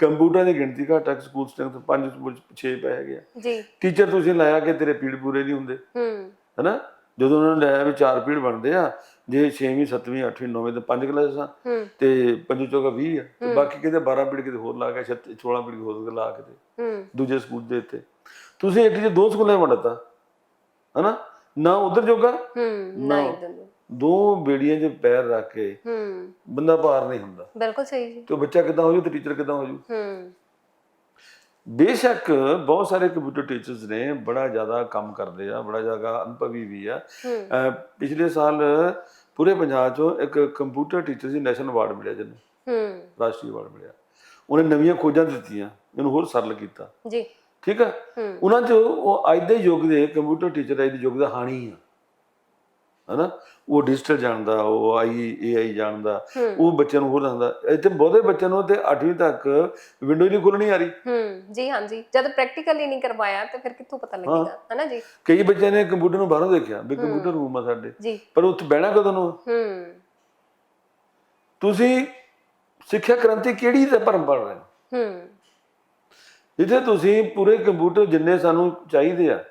ਕੰਪਿਊਟਰ ਦੀ ਗਿਣਤੀ ਘੱਟ ਹੈ ਸਕੂਲ ਸਟਰੈਂਥ 5 ਸਕੂਲ 6 ਪੈ ਹੈਗੇ ਆ। ਜੀ। ਟੀਚਰ ਤੁਸੀਂ ਲਾਇਆ ਕਿ ਤੇਰੇ ਪੀੜ ਪੂਰੇ ਨਹੀਂ ਹੁੰਦੇ? ਹੂੰ। ਹੈਨਾ? ਜਦੋਂ ਉਹਨਾਂ ਨੇ ਲਾਇਆ ਵੀ ਚਾਰ ਪੀੜ ਬਣਦੇ ਆ ਜੇ 6ਵੀਂ 7ਵੀਂ 8ਵੀਂ 9ਵੀਂ ਤੇ ਪੰਜ ਕਲਾਸਾਂ ਹੂੰ। ਤੇ ਪੰਜੂ ਚੌਕਾ 20 ਆ ਤੇ ਬਾਕੀ ਕਿਤੇ 12 ਪੀੜ ਕਿਤੇ ਹੋਰ ਲਾ ਕੇ 16 ਪੀੜ ਹੋਰ ਲਾ ਕੇ ਤੇ ਹੂੰ। ਦੂਜੇ ਸਕੂਲ ਦੇ ਉੱਤੇ ਤੁਸੀਂ ਇੱਕ ਜੇ ਦੋ ਸਕੂਲਾਂ ਵੰਡਤਾ ਹਨਾ? ਨਾ ਉਧਰ ਜੋਗਾ ਹੂੰ ਨਾ। ਦਿੰਦੇ ਦੋ ਬੇੜੀਆਂ 'ਚ ਪੈਰ ਰੱਖ ਕੇ ਹੂੰ। ਬੰਦਾ ਪਾਰ ਨਹੀਂ ਹੁੰਦਾ। ਬਿਲਕੁਲ ਸਹੀ ਜੀ। ਤੇ ਉਹ ਬੱਚਾ ਕਿੱਦਾਂ ਹੋ ਜੂ ਤੇ ਟੀਚਰ ਕਿੱਦਾਂ ਹੋ ਜੂ? ਹੂੰ। ਬੇਸ਼ੱਕ ਬਹੁਤ ਸਾਰੇ ਕੰਪਿਊਟਰ ਟੀਚਰਸ ਨੇ ਬੜਾ ਜ਼ਿਆਦਾ ਕੰਮ ਕਰਦੇ ਆ ਬੜਾ ਜ਼ਿਆਦਾ ਅਨੁਭਵੀ ਵੀ ਆ। ਅਹ ਪਿਛਲੇ ਸਾਲ ਪੂਰੇ ਪੰਜਾਬ 'ਚੋਂ ਇੱਕ ਕੰਪਿਊਟਰ ਟੀਚਰ ਸੀ ਨੈਸ਼ਨਲ ਅਵਾਰਡ ਮਿਲਿਆ ਜਿਹਨੂੰ। ਹੂੰ। ਰਾਸ਼ਟਰੀ ਅਵਾਰਡ ਮਿਲਿਆ। ਉਹਨੇ ਨਵੀਆਂ ਖੋਜਾਂ ਦਿੱਤੀਆਂ ਇਹਨੂੰ ਹੋਰ ਸਰਲ ਕੀਤਾ। ਜੀ। ਠੀਕ ਆ? ਹੂੰ। ਉਹਨਾਂ 'ਚ ਉਹ ਅੱਜ ਦੇ ਯੁੱਗ ਦੇ ਕੰਪਿਊਟਰ ਟੀਚਰ ਅੱਜ ਦੇ ਯੁੱਗ ਦਾ ਹਾਣੀ ਆ। ਹਨਾ? ਉਹ ਡਿਜੀਟਲ ਜਾਣਦਾ ਉਹ ਆਈ ਏਆਈ ਜਾਣਦਾ ਹੂੰ। ਉਹ ਬੱਚਿਆਂ ਨੂੰ ਹੋਰ ਦੱਸਦਾ। ਇੱਥੇ ਬਹੁਤੇ ਬੱਚਿਆਂ ਨੂੰ ਤੇ 8ਵੀਂ ਤੱਕ ਵਿੰਡੋ ਹੀ ਨਹੀਂ ਖੋਲਣੀ ਆ ਰਹੀ। ਹੂੰ ਜੀ ਹਾਂਜੀ ਜਦ ਪ੍ਰੈਕਟੀਕਲੀ ਨਹੀਂ ਕਰਵਾਇਆ ਤੇ ਫਿਰ ਕਿੱਥੋਂ ਪਤਾ ਲੱਗੇਗਾ ਹਨਾ ਜੀ? ਕਈ ਬੱਚਿਆਂ ਨੇ ਕੰਪਿਊਟਰ ਨੂੰ ਬਾਹਰੋਂ ਦੇਖਿਆ ਵੀ ਕੰਪਿਊਟਰ ਰੂਮ ਆ ਸਾਡੇ। ਜੀ। ਪਰ ਉੱਥੇ ਬਹਿਣਾ ਕਦੋਂ ਨੂੰ? ਹੂੰ। ਤੁਸੀਂ ਸਿੱਖਿਆ ਕ੍ਰਾਂਤੀ ਕਿਹੜੀ ਦਾ ਭਰਮ ਪੜ ਰਹੇ ਹੋ? ਹੂੰ। ਜਿੱਥੇ ਤੁਸੀਂ ਪੂਰੇ ਕੰਪਿਊਟਰ ਜਿੰਨੇ ਸਾਨੂੰ ਚਾਹੀਦੇ ਆ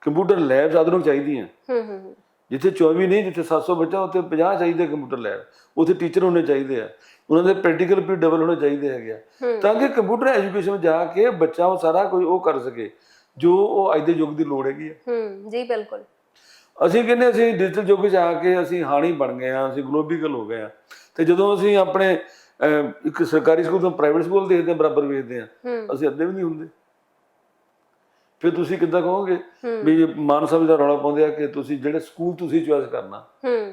ਕੰਪਿਊਟਰ ਲੈਬ ਸਾਧਨੋਂ ਚਾਹੀਦੀਆਂ। ਹੂੰ ਹੂੰ। ਜਿੱਥੇ 24 ਨਹੀਂ ਜਿੱਥੇ 700 ਬੱਚਾ ਉੱਥੇ 50 ਚਾਹੀਦੇ ਕੰਪਿਊਟਰ ਲੈਬ ਉੱਥੇ ਟੀਚਰ ਹੋਣੇ ਚਾਹੀਦੇ ਆ। ਉਹਨਾਂ ਦੇ ਪ੍ਰੈਕਟੀਕਲ ਵੀ ਡਬਲ ਹੋਣੇ ਚਾਹੀਦੇ ਹੈਗੇ ਆ। ਤਾਂ ਕਿ ਕੰਪਿਊਟਰ ਐਜੂਕੇਸ਼ਨ ਵਿੱਚ ਜਾ ਕੇ ਬੱਚਾ ਉਹ ਸਾਰਾ ਕੁਝ ਉਹ ਕਰ ਸਕੇ ਜੋ ਉਹ ਅੱਜ ਦੇ ਯੁੱਗ ਦੀ ਲੋੜ ਹੈਗੀ ਆ। ਹੂੰ ਜੀ ਬਿਲਕੁਲ। ਅਸੀਂ ਕਹਿੰਦੇ ਅਸੀਂ ਡਿਜੀਟਲ ਯੁੱਗ 'ਚ ਆ ਕੇ ਅਸੀਂ ਹਾਣੀ ਬਣ ਗਏ ਆ ਅਸੀਂ ਗਲੋਬੀਕਲ ਹੋ ਗਏ ਆ ਤੇ ਜਦੋਂ ਅਸੀਂ ਆਪਣੇ ਇੱਕ ਸਰਕਾਰੀ ਸਕੂਲ ਤੋਂ ਪ੍ਰਾਈਵੇਟ ਸਕੂਲ ਦੇਖਦੇ ਬਰਾਬਰ ਵੇਖਦੇ ਆ ਅਸੀਂ ਅੱਧੇ ਵੀ ਨਹੀਂ ਹੁੰਦੇ। ਫਿਰ ਤੁਸੀਂ ਕਿੱਦਾਂ ਕਹੋਗੇ? ਵੀ ਮਾਨ ਸਾਹਿਬ ਦਾ ਰੌਲਾ ਪਾਉਂਦੇ ਆ ਕਿ ਤੁਸੀਂ ਜਿਹੜੇ ਸਕੂਲ ਤੁਸੀਂ ਚੁਆਇਸ ਕਰਨਾ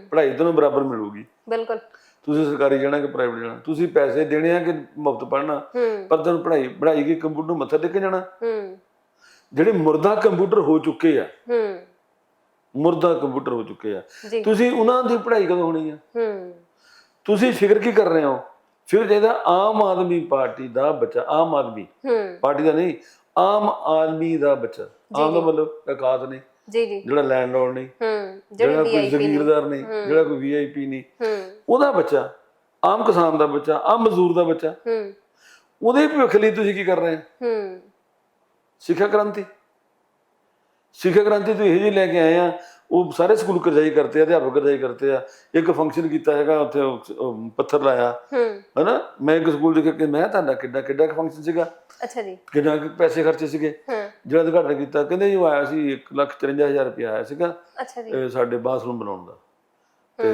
ਪੜ੍ਹਾਈ ਤੁਹਾਨੂੰ ਬਰਾਬਰ ਮਿਲੂਗੀ। ਬਿਲਕੁਲ। ਤੁਸੀਂ ਸਰਕਾਰੀ ਜਾਣਾ ਕਿ ਪ੍ਰਾਈਵੇਟ ਜਾਣਾ? ਤੁਸੀਂ ਪੈਸੇ ਦੇਣੇ ਆ ਕਿ ਮੁਫਤ ਪੜ੍ਹਨਾ? ਹੂੰ। ਪਰ ਤੁਹਾਨੂੰ ਪੜ੍ਹਾਈ ਪੜ੍ਹਾਈ ਕੀ ਕੰਪਿਊਟਰ ਨੂੰ ਮੱਥਾ ਟੇਕ ਕੇ ਜਾਣਾ ਜਿਹੜੇ ਮੁਰਦਾ ਕੰਪਿਊਟਰ ਹੋ ਚੁੱਕੇ ਆ ਮੁਰਦਾ ਕੰਪਿਊਟਰ ਹੋ ਚੁੱਕੇ ਆ ਤੁਸੀਂ ਉਹਨਾਂ ਦੀ ਪੜ੍ਹਾਈ ਕਦੋਂ ਹੋਣੀ ਆ? ਤੁਸੀਂ ਫਿਕਰ ਕੀ ਕਰ ਰਹੇ ਹੋ? ਫਿਰ ਚਾਹੀਦਾ ਆਮ ਆਦਮੀ ਪਾਰਟੀ ਦਾ ਬੱਚਾ ਆਮ ਆਦਮੀ ਪਾਰਟੀ ਦਾ ਨਹੀਂ ਆਮ ਆਦਮੀ ਦਾ ਬੱਚਾ। ਆਮ ਦਾ ਮਤਲਬ ਔਕਾਤ ਨਹੀਂ ਜੀ ਜੀ। ਜਿਹੜਾ ਲੈਂਡਲੋਰਡ ਨਹੀਂ ਹੂੰ ਜਿਹੜਾ ਕੋਈ ਵੀਆਈਪੀ ਨੇ ਜਿਹੜਾ ਕੋਈ ਵੀਆਈਪੀ ਨਹੀਂ ਹੂੰ। ਉਹਦਾ ਬੱਚਾ ਆਮ ਕਿਸਾਨ ਦਾ ਬੱਚਾ ਆਮ ਮਜ਼ਦੂਰ ਦਾ ਬੱਚਾ ਹੂੰ। ਉਹਦੇ ਭਵਿੱਖ ਲਈ ਤੁਸੀਂ ਕੀ ਕਰ ਰਹੇ ਹੋ? ਹੂੰ। ਸਿੱਖਿਆ ਕ੍ਰਾਂਤੀ। ਸਿੱਖਿਆ ਕ੍ਰਾਂਤੀ ਤੋਂ ਇਹ ਜੀ ਲੈ ਕੇ ਆਏ ਆ ਉਹ ਸਾਰੇ ਸਕੂਲ ਕਰਜਾਈ ਕਰਤੇ ਆ ਅਧਿਆਪਕ ਕਰਜਾਈ ਕਰਤੇ ਆ। ਇੱਕ ਫੰਕਸ਼ਨ ਕੀਤਾ ਹੈਗਾ ਉੱਥੇ ਉਹ- ਪੱਥਰ ਲਾਇਆ। ਹੂੰ। ਹਨਾ? ਮੈਂ ਇੱਕ ਸਕੂਲ ਦੇ ਕਿ ਮੈਂ ਤੁਹਾਡਾ ਕਿੱਡਾ ਕਿੱਡਾ ਫੰਕਸ਼ਨ ਸੀਗਾ। ਅੱਛਾ ਜੀ। ਕਿੰਨਾ ਕੁ ਪੈਸੇ ਖਰਚੇ ਸੀਗੇ। ਜਿਹੜਾ ਉਦਘਾਟਨ ਕੀਤਾ ਕਹਿੰਦੇ ਜੀ ਆਇਆ ਸੀ 154000 ਰੁਪਏ ਆਇਆ ਸੀਗਾ। ਅੱਛਾ ਜੀ। ਸਾਡੇ ਬਾਥਰੂਮ ਬਣਾਉਣ ਦਾ। ਤੇ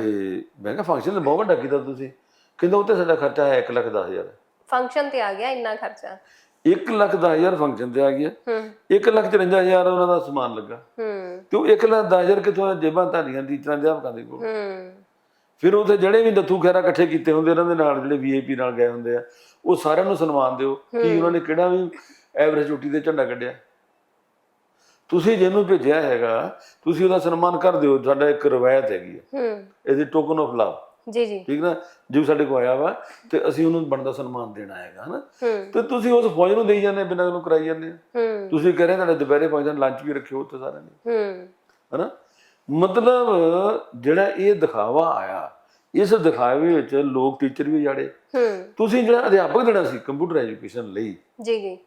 ਮੈਂ ਕਿਹਾ ਫੰਕਸ਼ਨ ਬਹੁਤ ਵੱਡਾ ਕੀਤਾ ਤੁਸੀਂ। ਕਹਿੰਦਾ ਉੱਤੇ ਸਾਡਾ ਖਰਚਾ ਹੈ 1 ਲੱਖ 10000 ਫੰਕਸ਼ਨ ਤੇ ਆ ਗਿਆ ਇੰਨਾ ਖਰਚਾ। 1 ਲੱਖ 10000 ਫੰਕਸ਼ਨ ਤੇ ਆ ਗਿਆ। ਹੂੰ। 1 ਲੱਖ 54000 ਉਹਨਾਂ ਦਾ ਸਮਾਨ ਲੱਗਾ। ਹੂੰ। ਤੇ ਉਹ 1 ਲੱਖ 10000 ਕਿਥੋਂ ਜੇਬਾਂ ਤੁਹਾਡੀਆਂ ਟੀਚਰਾਂ ਦੇ ਅਧਿਆਪਕਾਂ ਦੇ ਕੋਲ। ਹੂੰ। ਫਿਰ ਉੱਥੇ ਜਿਹੜੇ ਵੀ ਨੱਥੂ ਖੈਰਾ ਇਕੱਠੇ ਕੀਤੇ ਹੁੰਦੇ ਉਹਨਾਂ ਦੇ ਨਾਲ ਜਿਹੜੇ ਵੀਆਈਪੀ ਨਾਲ ਗਏ ਹੁੰਦੇ ਆ ਉਹ ਸਾਰਿਆਂ ਨੂੰ ਸਨਮਾਨ ਦਿਓ ਕਿ ਉਹਨਾਂ ਨੇ ਕਿਹੜਾ ਵੀ ਐਵਰੇਜ ਚੋਟੀ ਤੇ ਝੰਡਾ ਕੱਢਿਆ। ਤੁਸੀਂ ਜਿਹਨੂੰ ਭੇਜਿਆ ਹੈਗਾ ਤੁਸੀਂ ਉਹਦਾ ਸਨਮਾਨ ਕਰ ਦਿਓ ਸਾਡਾ ਇੱਕ ਰਵਾਇਤ ਹੈਗੀ ਹੈ ਹੂੰ। ਇਹਦੀ ਟੋਕਨ ਆਫ ਲਵ ਜੀ ਜੀ। ਠੀਕ ਨਾ? ਜੋ ਸਾਡੇ ਕੋਲ ਆਇਆ ਵਾ ਤੇ ਅਸੀਂ ਉਹਨੂੰ ਬਣਦਾ ਸਨਮਾਨ ਦੇਣਾ ਹੈਗਾ ਹਨਾ? ਤੇ ਤੁਸੀਂ ਉਸ ਫੌਜ ਨੂੰ ਦੇਈ ਜਾਂਦੇ ਬਿਨਾਂ ਉਹਨੂੰ ਕਰਾਈ ਜਾਂਦੇ ਤੁਸੀਂ ਕਹਿ ਰਹੇ ਤੁਹਾਡੇ ਦੁਪਹਿਰੇ ਫੰਕਸ਼ਨ ਲੰਚ ਵੀ ਰੱਖਿਓ ਉੱਥੇ ਸਾਰਿਆਂ ਨੇ। ਹਨਾ? ਮਤਲਬ ਜਿਹੜਾ ਇਹ ਦਿਖਾਵਾ ਆਇਆ ਇਸ ਦਿਖਾਵੇ ਵਿੱਚ ਲੋਕ ਟੀਚਰ ਵੀ ਜਾੜੇ ਤੁਸੀਂ ਜਿਹੜਾ ਅਧਿਆਪਕ ਦੇਣਾ ਸੀ ਕੰਪਿਊਟਰ ਐਜੂਕੇਸ਼ਨ ਲਈ ਜੀ ਜੀ।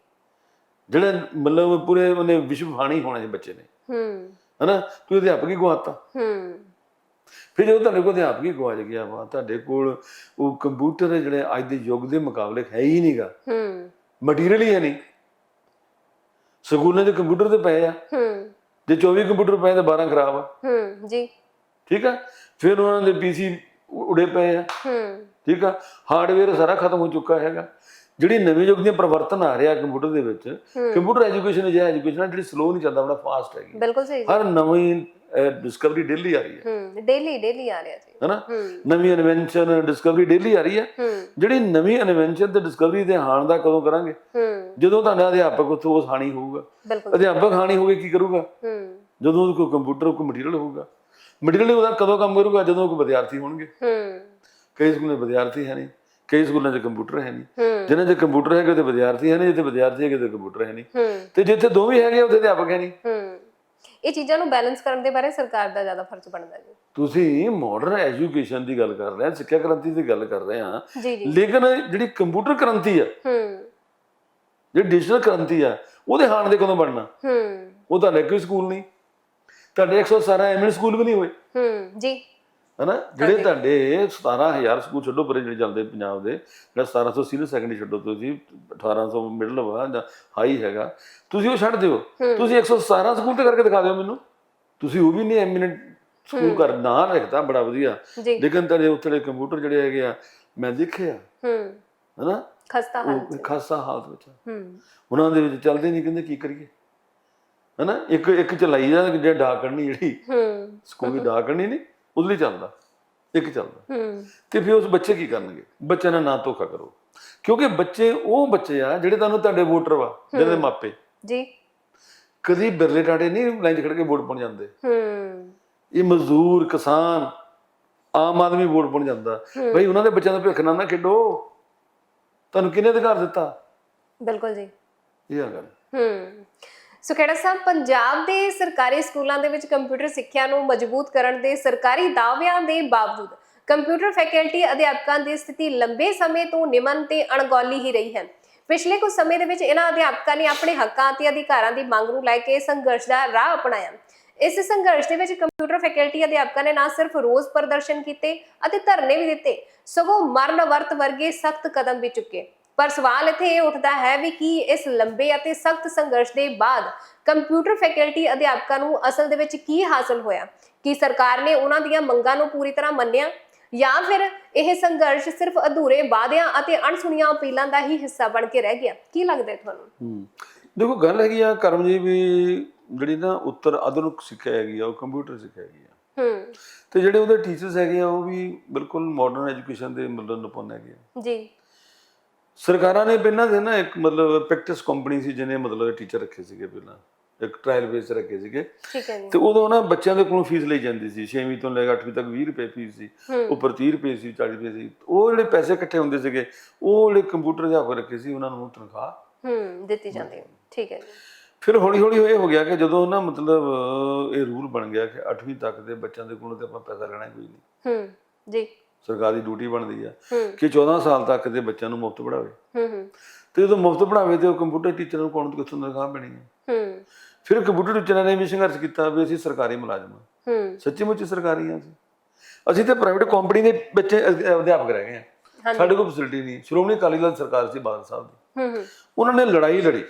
ਜਿਹੜਾ ਮਤਲਬ ਪੂਰੇ ਉਹਨੇ ਵਿਸ਼ਵ ਹਾਣੀ ਹੋਣਾ ਸੀ ਬੱਚੇ ਨੇ। ਹੂੰ। ਹਨਾ? ਤੁਸੀਂ ਅਧਿਆਪਕ ਹੀ ਗਵਾਤਾ ਹੂੰ। ਫਿਰ ਜਦੋਂ ਤੁਹਾਡੇ ਕੋਲ ਅਧਿਆਪਕ ਹੀ ਗਵਾਚ ਗਿਆ ਵਾ ਤੁਹਾਡੇ ਕੋਲ ਉਹ ਕੰਪਿਊਟਰ ਜਿਹੜੇ ਅੱਜ ਦੇ ਯੁੱਗ ਦੇ ਮੁਕਾਬਲੇ ਹੈ ਹੀ ਨਹੀਂਗਾ ਹੂੰ। ਮਟੀਰੀਅਲ ਹੀ ਹੈ ਨਹੀਂ। ਸਕੂਲਾਂ ਦੇ ਕੰਪਿਊਟਰ ਤੇ ਪਏ ਆ। ਹੂੰ। ਜੇ 24 ਕੰਪਿਊਟਰ ਪਏ ਤਾਂ 12 ਖਰਾਬ ਆ। ਹੂੰ ਜੀ। ਠੀਕ ਆ? ਫਿਰ ਉਹਨਾਂ ਦੇ ਪੀਸੀ ਉੜੇ ਪਏ ਆ। ਹੂੰ। ਠੀਕ ਆ? ਹਾਰਡਵੇਅਰ ਸਾਰਾ ਖਤਮ ਹੋ ਚੁੱਕਾ ਹੈਗਾ। ਜਿਹੜੀ ਨਵੇਂ ਯੁੱਗ ਦੀਆਂ ਪਰਿਵਰਤਨ ਆ ਰਿਹਾ ਕੰਪਿਊਟਰ ਦੇ ਵਿੱਚ ਕੰਪਿਊਟਰ ਐਜੂਕੇਸ਼ਨ ਜਿਹੜਾ ਐਜੂਕੇਸ਼ਨ ਜਿਹੜੀ ਸਲੋ ਨਹੀਂ ਚੱਲਦਾ ਬੜਾ ਫਾਸਟ ਹੈਗੀ ਬਿਲਕੁਲ ਸਹੀ। ਹਰ ਨਵੀਂ ਡਿਸਕਵਰੀ ਡੇਲੀ ਆ ਰਹੀ ਹੈ। ਹੂੰ ਡੇਲੀ ਡੇਲੀ ਆ ਰਿਹਾ ਜੀ। ਹੈਨਾ? ਹੂੰ। ਨਵੀਂ ਇਨਵੈਂਸ਼ਨ ਡਿਸਕਵਰੀ ਡੇਲੀ ਆ ਰਹੀ ਹੈ। ਹੂੰ। ਜਿਹੜੀ ਨਵੀਂ ਇਨਵੈਂਸ਼ਨ ਤੇ ਡਿਸਕਵਰੀ ਦੇ ਹਾਣ ਦਾ ਕਦੋਂ ਕਰਾਂਗੇ? ਹੂੰ। ਜਦੋਂ ਤੁਹਾਡਾ ਅਧਿਆਪਕ ਉੱਥੋਂ ਉਸ ਹਾਣੀ ਹੋਊਗਾ। ਅਧਿਆਪਕ ਹਾਣੀ ਹੋਵੇ ਕੀ ਕਰੂਗਾ? ਹੂੰ। ਜਦੋਂ ਕੋਲ ਕੰਪਿਊਟਰ ਕੋਈ ਮਟੀਰੀਅਲ ਹੋਊਗਾ। ਮਟੀਰੀਅਲ ਉਹਦਾ ਕਦੋਂ ਕੰਮ ਕਰੂਗਾ? ਜਦੋਂ ਕੋਈ ਵਿਦਿਆਰਥੀ ਹੋਣਗੇ। ਹੂੰ। ਕਈ ਸਕੂਲਾਂ 'ਚ ਵਿਦਿਆਰਥੀ ਹੈ ਨਹੀਂ। ਕਈ ਸਕੂਲਾਂ 'ਚ ਕੰਪਿਊਟਰ ਹੈ ਨਹੀਂ। ਜਿਨ੍ਹਾਂ 'ਚ ਕੰਪਿਊਟਰ ਹੈਗੇ ਤੇ ਵਿਦਿਆਰਥੀ ਹੈ ਨਹੀਂ ਜਿੱਥੇ ਵਿਦਿਆਰਥੀ ਹੈਗੇ ਤੇ ਕੰਪਿਊਟਰ ਹੈ ਨਹੀਂ। ਤੇ ਜਿੱਥੇ ਦੋਵੇਂ ਹੈਗੇ ਉੱਥੇ ਅਧਿਆਪਕ ਹੈ ਨਹੀਂ। ਇਹ ਚੀਜ਼ਾਂ ਨੂੰ ਬੈਲੈਂਸ ਕਰਨ ਦੇ ਬਾਰੇ ਸਰਕਾਰ ਦਾ ਜ਼ਿਆਦਾ ਫਰਜ਼ ਬਣਦਾ ਜੀ। ਤੁਸੀਂ ਮਾਡਰਨ ਐਜੂਕੇਸ਼ਨ ਦੀ ਗੱਲ ਕਰ ਰਹੇ ਆ ਸਿੱਖਿਆ ਕ੍ਰਾਂਤੀ ਦੀ ਗੱਲ ਕਰ ਰਹੇ ਆ। ਲੇਕਿਨ ਜਿਹੜੀ ਕੰਪਿਊਟਰ ਕ੍ਰਾਂਤੀ ਆ ਹੂੰ। ਜਿਹੜੀ ਡਿਜੀਟਲ ਕ੍ਰਾਂਤੀ ਆ ਉਹਦੇ ਹਾਣ ਦੇ ਕਦੋਂ ਬਣਨਾ? ਹੂੰ। ਉਹ ਤੁਹਾਡੇ ਕੋਈ ਸਕੂਲ ਨਹੀਂ। ਤੁਹਾਡੇ 117 ਐਮਐਨ ਸਕੂਲ ਵੀ ਨਹੀਂ ਹੋਏ। ਹੂੰ। ਜੀ। ਹਨਾ? ਜਿਹੜੇ ਤੁਹਾਡੇ 17000 ਸਕੂਲ ਛੱਡੋ ਪਰੇ ਜਿਹੜੇ ਚੱਲਦੇ ਪੰਜਾਬ ਦੇ ਜਿਹੜਾ 1700 ਸੀਨੀਅਰ ਸੈਕੰਡਰੀ ਛੱਡੋ ਤੁਸੀਂ 1800 ਮਿਡਲ ਵਾ ਜਾਂ ਹਾਈ ਹੈਗਾ ਤੁਸੀਂ ਉਹ ਛੱਡ ਦਿਓ। ਤੁਸੀਂ 117 ਸਕੂਲ ਤੇ ਕਰਕੇ ਦਿਖਾ ਦਿਓ ਮੈਨੂੰ। ਤੁਸੀਂ ਉਹ ਵੀ ਨਹੀਂ ਐਮਿਨੈਂਟ ਸਕੂਲ ਕਰ ਨਾ ਰੱਖਦਾ ਬੜਾ ਵਧੀਆ। ਲੇਕਿਨ ਤੁਹਾਡੇ ਉੱਥੇ ਕੰਪਿਊਟਰ ਜਿਹੜੇ ਹੈਗੇ ਆ ਮੈਂ ਦੇਖਿਆ। ਹੂੰ। ਹਨਾ? ਖਸਤਾ ਹਾਲਤ ਉਹ ਖਾਸਾ ਹਾਲਤ ਵਿੱਚ। ਹੂੰ। ਉਹਨਾਂ ਦੇ ਵਿੱਚ ਚੱਲਦੇ ਨਹੀਂ ਕਹਿੰਦੇ ਕੀ ਕਰੀਏ? ਹਨਾ? ਇੱਕ ਇੱਕ ਚਲਾਈ ਜਾ ਜਿਹੜਾ ਡਾਕ ਕੱਢਣੀ ਜਿਹੜੀ। ਹੂੰ। ਸਕੂਲ ਦੀ ਡਾਕ ਕੱਢਣੀ ਨਹੀਂ। ਉਹਦੇ ਲਈ ਚੱਲਦਾ ਇੱਕ ਚੱਲਦਾ। ਹੂੰ। ਤੇ ਫਿਰ ਉਸ ਬੱਚੇ ਕੀ ਕਰਨਗੇ? ਬੱਚਿਆਂ ਨਾਲ ਨਾ ਧੋਖਾ ਕਰੋ। ਕਿਉਂਕਿ ਬੱਚੇ ਉਹ ਬੱਚੇ ਆ ਜਿਹੜੇ ਤੁਹਾਨੂੰ ਤੁਹਾਡੇ ਵੋਟਰ ਵਾ ਜਿਹਦੇ ਮਾਪੇ। ਜੀ। ਕਦੀ ਬਿਰਲੇ ਟਾੜੇ ਨਹੀਂ ਲਾਈਨ 'ਚ ਖੜ ਕੇ ਵੋਟ ਪਾਉਣ ਜਾਂਦੇ। ਹੂੰ। ਇਹ ਮਜ਼ਦੂਰ ਕਿਸਾਨ ਆਮ ਆਦਮੀ ਵੋਟ ਪਾਉਣ ਜਾਂਦਾ। ਬਈ ਉਹਨਾਂ ਦੇ ਬੱਚਿਆਂ ਦਾ ਭਵਿੱਖ ਨਾ ਖੇਡੋ। ਤੁਹਾਨੂੰ ਕਿਹਨੇ ਅਧਿਕਾਰ ਦਿੱਤਾ? ਬਿਲਕੁਲ ਜੀ। ਇਹ ਆ ਗੱਲ। ਹੂੰ। ਸੋ ਖੇੜਾ ਸਾਹਿਬ, ਪੰਜਾਬ ਦੇ ਸਰਕਾਰੀ ਸਕੂਲਾਂ ਦੇ ਵਿੱਚ ਕੰਪਿਊਟਰ ਸਿੱਖਿਆ ਨੂੰ ਮਜ਼ਬੂਤ ਕਰਨ ਦੇ ਸਰਕਾਰੀ ਦਾਅਵਿਆਂ ਦੇ ਬਾਵਜੂਦ ਕੰਪਿਊਟਰ ਫੈਕਲਟੀ ਅਧਿਆਪਕਾਂ ਦੀ ਸਥਿਤੀ ਲੰਬੇ ਸਮੇਂ ਤੋਂ ਨਿਮਨ ਤੇ ਅਣਗੌਲੀ ਹੀ ਰਹੀ ਹੈ। ਪਿਛਲੇ ਕੁਝ ਸਮੇਂ ਦੇ ਵਿੱਚ ਇਹਨਾਂ ਅਧਿਆਪਕਾਂ ਨੇ ਆਪਣੇ ਹੱਕਾਂ ਅਤੇ ਅਧਿਕਾਰਾਂ ਦੀ ਮੰਗ ਨੂੰ ਲੈ ਕੇ ਸੰਘਰਸ਼ ਦਾ ਰਾਹ ਅਪਣਾਇਆ। ਇਸ ਸੰਘਰਸ਼ ਦੇ ਵਿੱਚ ਕੰਪਿਊਟਰ ਫੈਕਲਟੀ ਅਧਿਆਪਕਾਂ ਨੇ ਨਾ ਸਿਰਫ ਰੋਜ਼ ਪ੍ਰਦਰਸ਼ਨ ਕੀਤੇ ਅਤੇ ਧਰਨੇ ਵੀ ਦਿੱਤੇ, ਸਗੋਂ ਮਰਨ ਵਰਤ ਵਰਗੇ ਸਖਤ ਕਦਮ ਵੀ ਚੁੱਕੇ। ਪਰ ਸਵਾਲ ਇੱਥੇ ਇਹ ਉੱਠਦਾ ਹੈ ਵੀ ਕੀ ਇਸ ਲੰਬੇ ਅਤੇ ਸਖਤ ਸੰਘਰਸ਼ ਦੇ ਬਾਅਦ ਕੰਪਿਊਟਰ ਫੈਕਲਟੀ ਅਧਿਆਪਕਾਂ ਨੂੰ ਅਸਲ ਦੇ ਵਿੱਚ ਕੀ ਹਾਸਲ ਹੋਇਆ? ਕੀ ਸਰਕਾਰ ਨੇ ਉਹਨਾਂ ਦੀਆਂ ਮੰਗਾਂ ਨੂੰ ਪੂਰੀ ਤਰ੍ਹਾਂ ਮੰਨਿਆ? ਜਾਂ ਫਿਰ ਇਹ ਸੰਘਰਸ਼ ਸਿਰਫ ਅਧੂਰੇ ਵਾਅਦਿਆਂ ਅਤੇ ਅਣਸੁਣੀਆਂ ਅਪੀਲਾਂ ਦਾ ਹੀ ਹਿੱਸਾ ਬਣ ਕੇ ਰਹਿ ਗਿਆ? ਕੀ ਲੱਗਦਾ ਹੈ ਤੁਹਾਨੂੰ? ਦੇਖੋ ਗੱਲ ਹੈਗੀ ਆ ਕਰਮਜੀਤ ਵੀ ਜਿਹੜੀ ਨਾ ਉੱਤਰ ਆਧੁਨਿਕ ਸਿੱਖਿਆ ਹੈਗੀ ਆ ਉਹ ਕੰਪਿਊਟਰ ਸਿੱਖਿਆ ਹੈਗੀ ਆ। ਹੂੰ। ਤੇ ਜਿਹੜੇ ਉਹਦੇ ਟੀਚਰਸ ਹੈਗੇ ਆ ਉਹ ਵੀ ਬਿਲਕੁਲ ਮਾਡਰਨ ਐਜੂਕੇਸ਼ਨ ਦੇ ਮਤਲਬ ਨਿਪੁੰਨ ਹੈਗੇ ਆ। ਜੀ। ਸਰਕਾਰਾਂ ਨੇ ਪਹਿਲਾਂ ਦੇ ਨਾ ਇੱਕ ਮਤਲਬ ਪ੍ਰੈਕਟਿਸ ਕੰਪਨੀ ਸੀ ਜਿਹਨੇ ਮਤਲਬ ਟੀਚਰ ਰੱਖੇ ਸੀਗੇ ਪਹਿਲਾਂ। ਇੱਕ ਟ੍ਰਾਇਲ ਬੇਸ ਰੱਖੇ ਸੀਗੇ। ਠੀਕ ਹੈ ਜੀ। ਤੇ ਉਦੋਂ ਨਾ ਬੱਚਿਆਂ ਦੇ ਕੋਲੋਂ ਫੀਸ ਲਈ ਜਾਂਦੀ ਸੀ। 6ਵੀਂ ਤੋਂ ਲੈ ਕੇ 8ਵੀਂ ਤੱਕ 20 ਰੁਪਏ ਫੀਸ ਸੀ। ਉੱਪਰ 30 ਰੁਪਏ ਸੀ 40 ਰੁਪਏ ਸੀ। ਉਹ ਜਿਹੜੇ ਪੈਸੇ ਇਕੱਠੇ ਹੁੰਦੇ ਸੀਗੇ ਉਹ ਜਿਹੜੇ ਕੰਪਿਊਟਰ ਅਧਿਆਪਕ ਰੱਖੇ ਸੀ ਉਹਨਾਂ ਨੂੰ ਤਨਖਾਹ ਹੂੰ ਦਿੱਤੀ ਜਾਂਦੀ ਠੀਕ ਹੈ ਜੀ। ਫਿਰ ਹੌਲੀ ਹੌਲੀ ਇਹ ਹੋ ਗਿਆ ਕਿ ਜਦੋਂ ਨਾ ਮਤਲਬ ਇਹ ਰੂਲ ਬਣ ਗਿਆ ਕਿ 8ਵੀਂ ਤੱਕ ਦੇ ਬੱਚਿਆਂ ਦੇ ਕੋਲੋਂ ਤੇ ਆਪਾਂ ਪੈਸਾ ਲੈਣਾ ਕੋਈ ਨਹੀਂ। ਹੂੰ ਜੀ। ਸਰਕਾਰੀ ਡਿਊਟੀ ਬਣਦੀ ਆ ਕਿ 14 ਸਾਲ ਤੱਕ ਦੇ ਬੱਚਿਆਂ ਨੂੰ ਮੁਫਤ ਪੜਾਵੇ ਹੂੰ ਹੂੰ। ਤੇ ਜਦੋਂ ਮੁਫਤ ਪੜਾਵੇ ਤੇ ਉਹ ਕੰਪਿਊਟਰ ਟੀਚਰ ਨੂੰ ਕੋਣ ਕਿੱਥੋਂ ਤਨਖਾਹ ਪੈਣੀ ਹੈ ਹੂੰ। ਫਿਰ ਕੰਪਿਊਟਰ ਟੀਚਰਾਂ ਨੇ ਵੀ ਸੰਘਰਸ਼ ਕੀਤਾ ਵੀ ਅਸੀਂ ਸਰਕਾਰੀ ਮੁਲਾਜ਼ਮ ਹਾਂ ਹੂੰ। ਸੱਚੀ ਮੁੱਚੀ ਸਰਕਾਰੀ ਹਾਂ ਅਸੀਂ। ਅਸੀਂ ਤੇ ਪ੍ਰਾਈਵੇਟ ਕੰਪਨੀ ਦੇ ਬੱਚੇ ਅਧ- ਅਧਿਆਪਕ ਰਹਿ ਗਏ ਹਾਂਜੀ। ਸਾਡੇ ਕੋਲ ਫੈਸਿਲਿਟੀ ਨਹੀਂ। ਸ਼੍ਰੋਮਣੀ ਅਕਾਲੀ ਦਲ ਸਰਕਾਰ ਸੀ ਬਾਦਲ ਸਾਹਿਬ ਦੀ। ਹੂੰ ਹੂੰ। ਉਹਨਾਂ ਨੇ ਲੜਾਈ ਲੜੀ।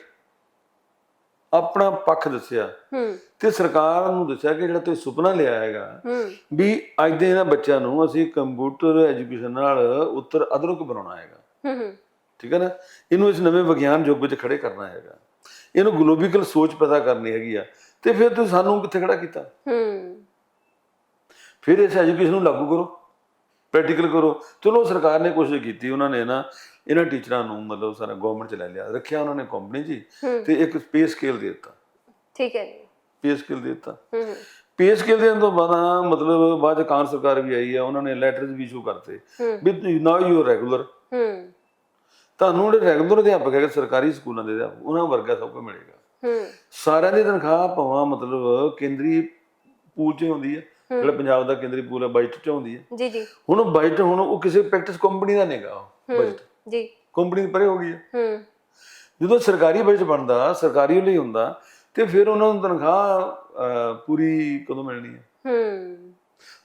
ਆਪਣਾ ਪੱਖ ਦੱਸਿਆ। ਹੂੰ। ਤੇ ਸਰਕਾਰ ਨੂੰ ਦੱਸਿਆ ਕਿ ਜਿਹੜਾ ਤੁਸੀਂ ਸੁਪਨਾ ਲਿਆ ਹੈਗਾ ਵੀ ਅੱਜ ਦੇ ਇਹਨਾਂ ਬੱਚਿਆਂ ਨੂੰ ਅਸੀਂ ਕੰਪਿਊਟਰ ਐਜੂਕੇਸ਼ਨ ਨਾਲ ਉੱਤਰ ਅਧਰੁਕ ਬਣਾਉਣਾ ਹੈਗਾ। ਠੀਕ ਹੈ ਨਾ? ਇਹਨੂੰ ਇਸ ਨਵੇਂ ਵਿਗਿਆਨ ਯੁੱਗ ਵਿੱਚ ਖੜੇ ਕਰਨਾ ਹੈਗਾ। ਇਹਨੂੰ ਗਲੋਬੀਕਲ ਸੋਚ ਪੈਦਾ ਕਰਨੀ ਹੈਗੀ ਆ। ਤੇ ਫਿਰ ਤੁਸੀਂ ਸਾਨੂੰ ਕਿੱਥੇ ਖੜਾ ਕੀਤਾ? ਹੂੰ। ਫਿਰ ਇਸ ਐਜੂਕੇਸ਼ਨ ਨੂੰ ਲਾਗੂ ਕਰੋ। ਪ੍ਰੈਕਟੀਕਲ ਕਰੋ। ਚਲੋ ਸਰਕਾਰ ਨੇ ਕੋਸ਼ਿਸ਼ ਕੀਤੀ ਉਹਨਾਂ ਨੇ ਨਾ ਇਹਨਾਂ ਟੀਚਰਾਂ ਨੂੰ ਮਤਲਬ ਸਾਰਾ ਗਵਰਨਮੈਂਟ ਚ ਲੈ ਲਿਆ ਰੱਖਿਆ ਉਹਨਾਂ ਨੇ ਕੰਪਨੀ ਜੀ ਤੇ ਇੱਕ ਪੇ ਸਕੇਲ ਦੇ ਦਿੱਤਾ। ਠੀਕ ਹੈ ਜੀ। ਪੇ ਸਕੇਲ ਦੇ ਦਿੱਤਾ। ਹੂੰ ਪੇ ਸਕੇਲ ਦੇਣ ਤੋਂ ਬਾਅਦ ਮਤਲਬ ਬਾਅਦ ਕਾਂ ਸਰਕਾਰ ਵੀ ਆਈ ਆ ਉਹਨਾਂ ਨੇ ਲੈਟਰਸ ਵੀ ਇਸ਼ੂ ਕਰਤੇ। ਵੀ ਨਾਓ ਯੂ ਰੈਗੂਲਰ ਹੂੰ। ਤੁਹਾਨੂੰ ਜਿਹੜੇ ਰੈਗੂਲਰ ਅਧਿਆਪਕ ਹੈਗੇ ਸਰਕਾਰੀ ਸਕੂਲਾਂ ਦੇ ਅਧਿਆਪਕ ਉਹਨਾਂ ਵਰਗਾ ਸਭ ਕੁਝ ਮਿਲੇਗਾ। ਹੂੰ। ਸਾਰਿਆਂ ਦੀ ਤਨਖਾਹ ਭਾਵੇਂ ਮਤਲਬ ਕੇਂਦਰੀ ਪੂਲ 'ਚ ਹੁੰਦੀ ਹੈ ਜਿਹੜਾ ਪੰਜਾਬ ਦਾ ਕੇਂਦਰੀ ਪੂਲ ਹੈ ਬਜਟ 'ਚ ਹੁੰਦੀ ਹੈ। ਜੀ ਜੀ। ਹੁਣ ਬਜਟ ਹੁਣ ਉਹ ਕਿਸੇ ਪ੍ਰੈਕਟਿਸ ਕੰਪਨੀ ਦਾ ਨਹੀਂਗਾ ਹੂੰ ਬਜਟ। ਜੀ। ਕੰਪਨੀ ਦੇ ਪਰੇ ਹੋ ਗਈ ਹੈ। ਹੂੰ। ਜਦੋਂ ਸਰਕਾਰੀ ਬਜਟ ਬਣਦਾ ਸਰਕਾਰੀ ਲਈ ਹੁੰਦਾ ਤੇ ਫਿਰ ਉਹਨਾਂ ਨੂੰ ਤਨਖਾਹ ਪੂਰੀ ਕਦੋਂ ਮਿਲਣੀ ਹੈ? ਹੂੰ।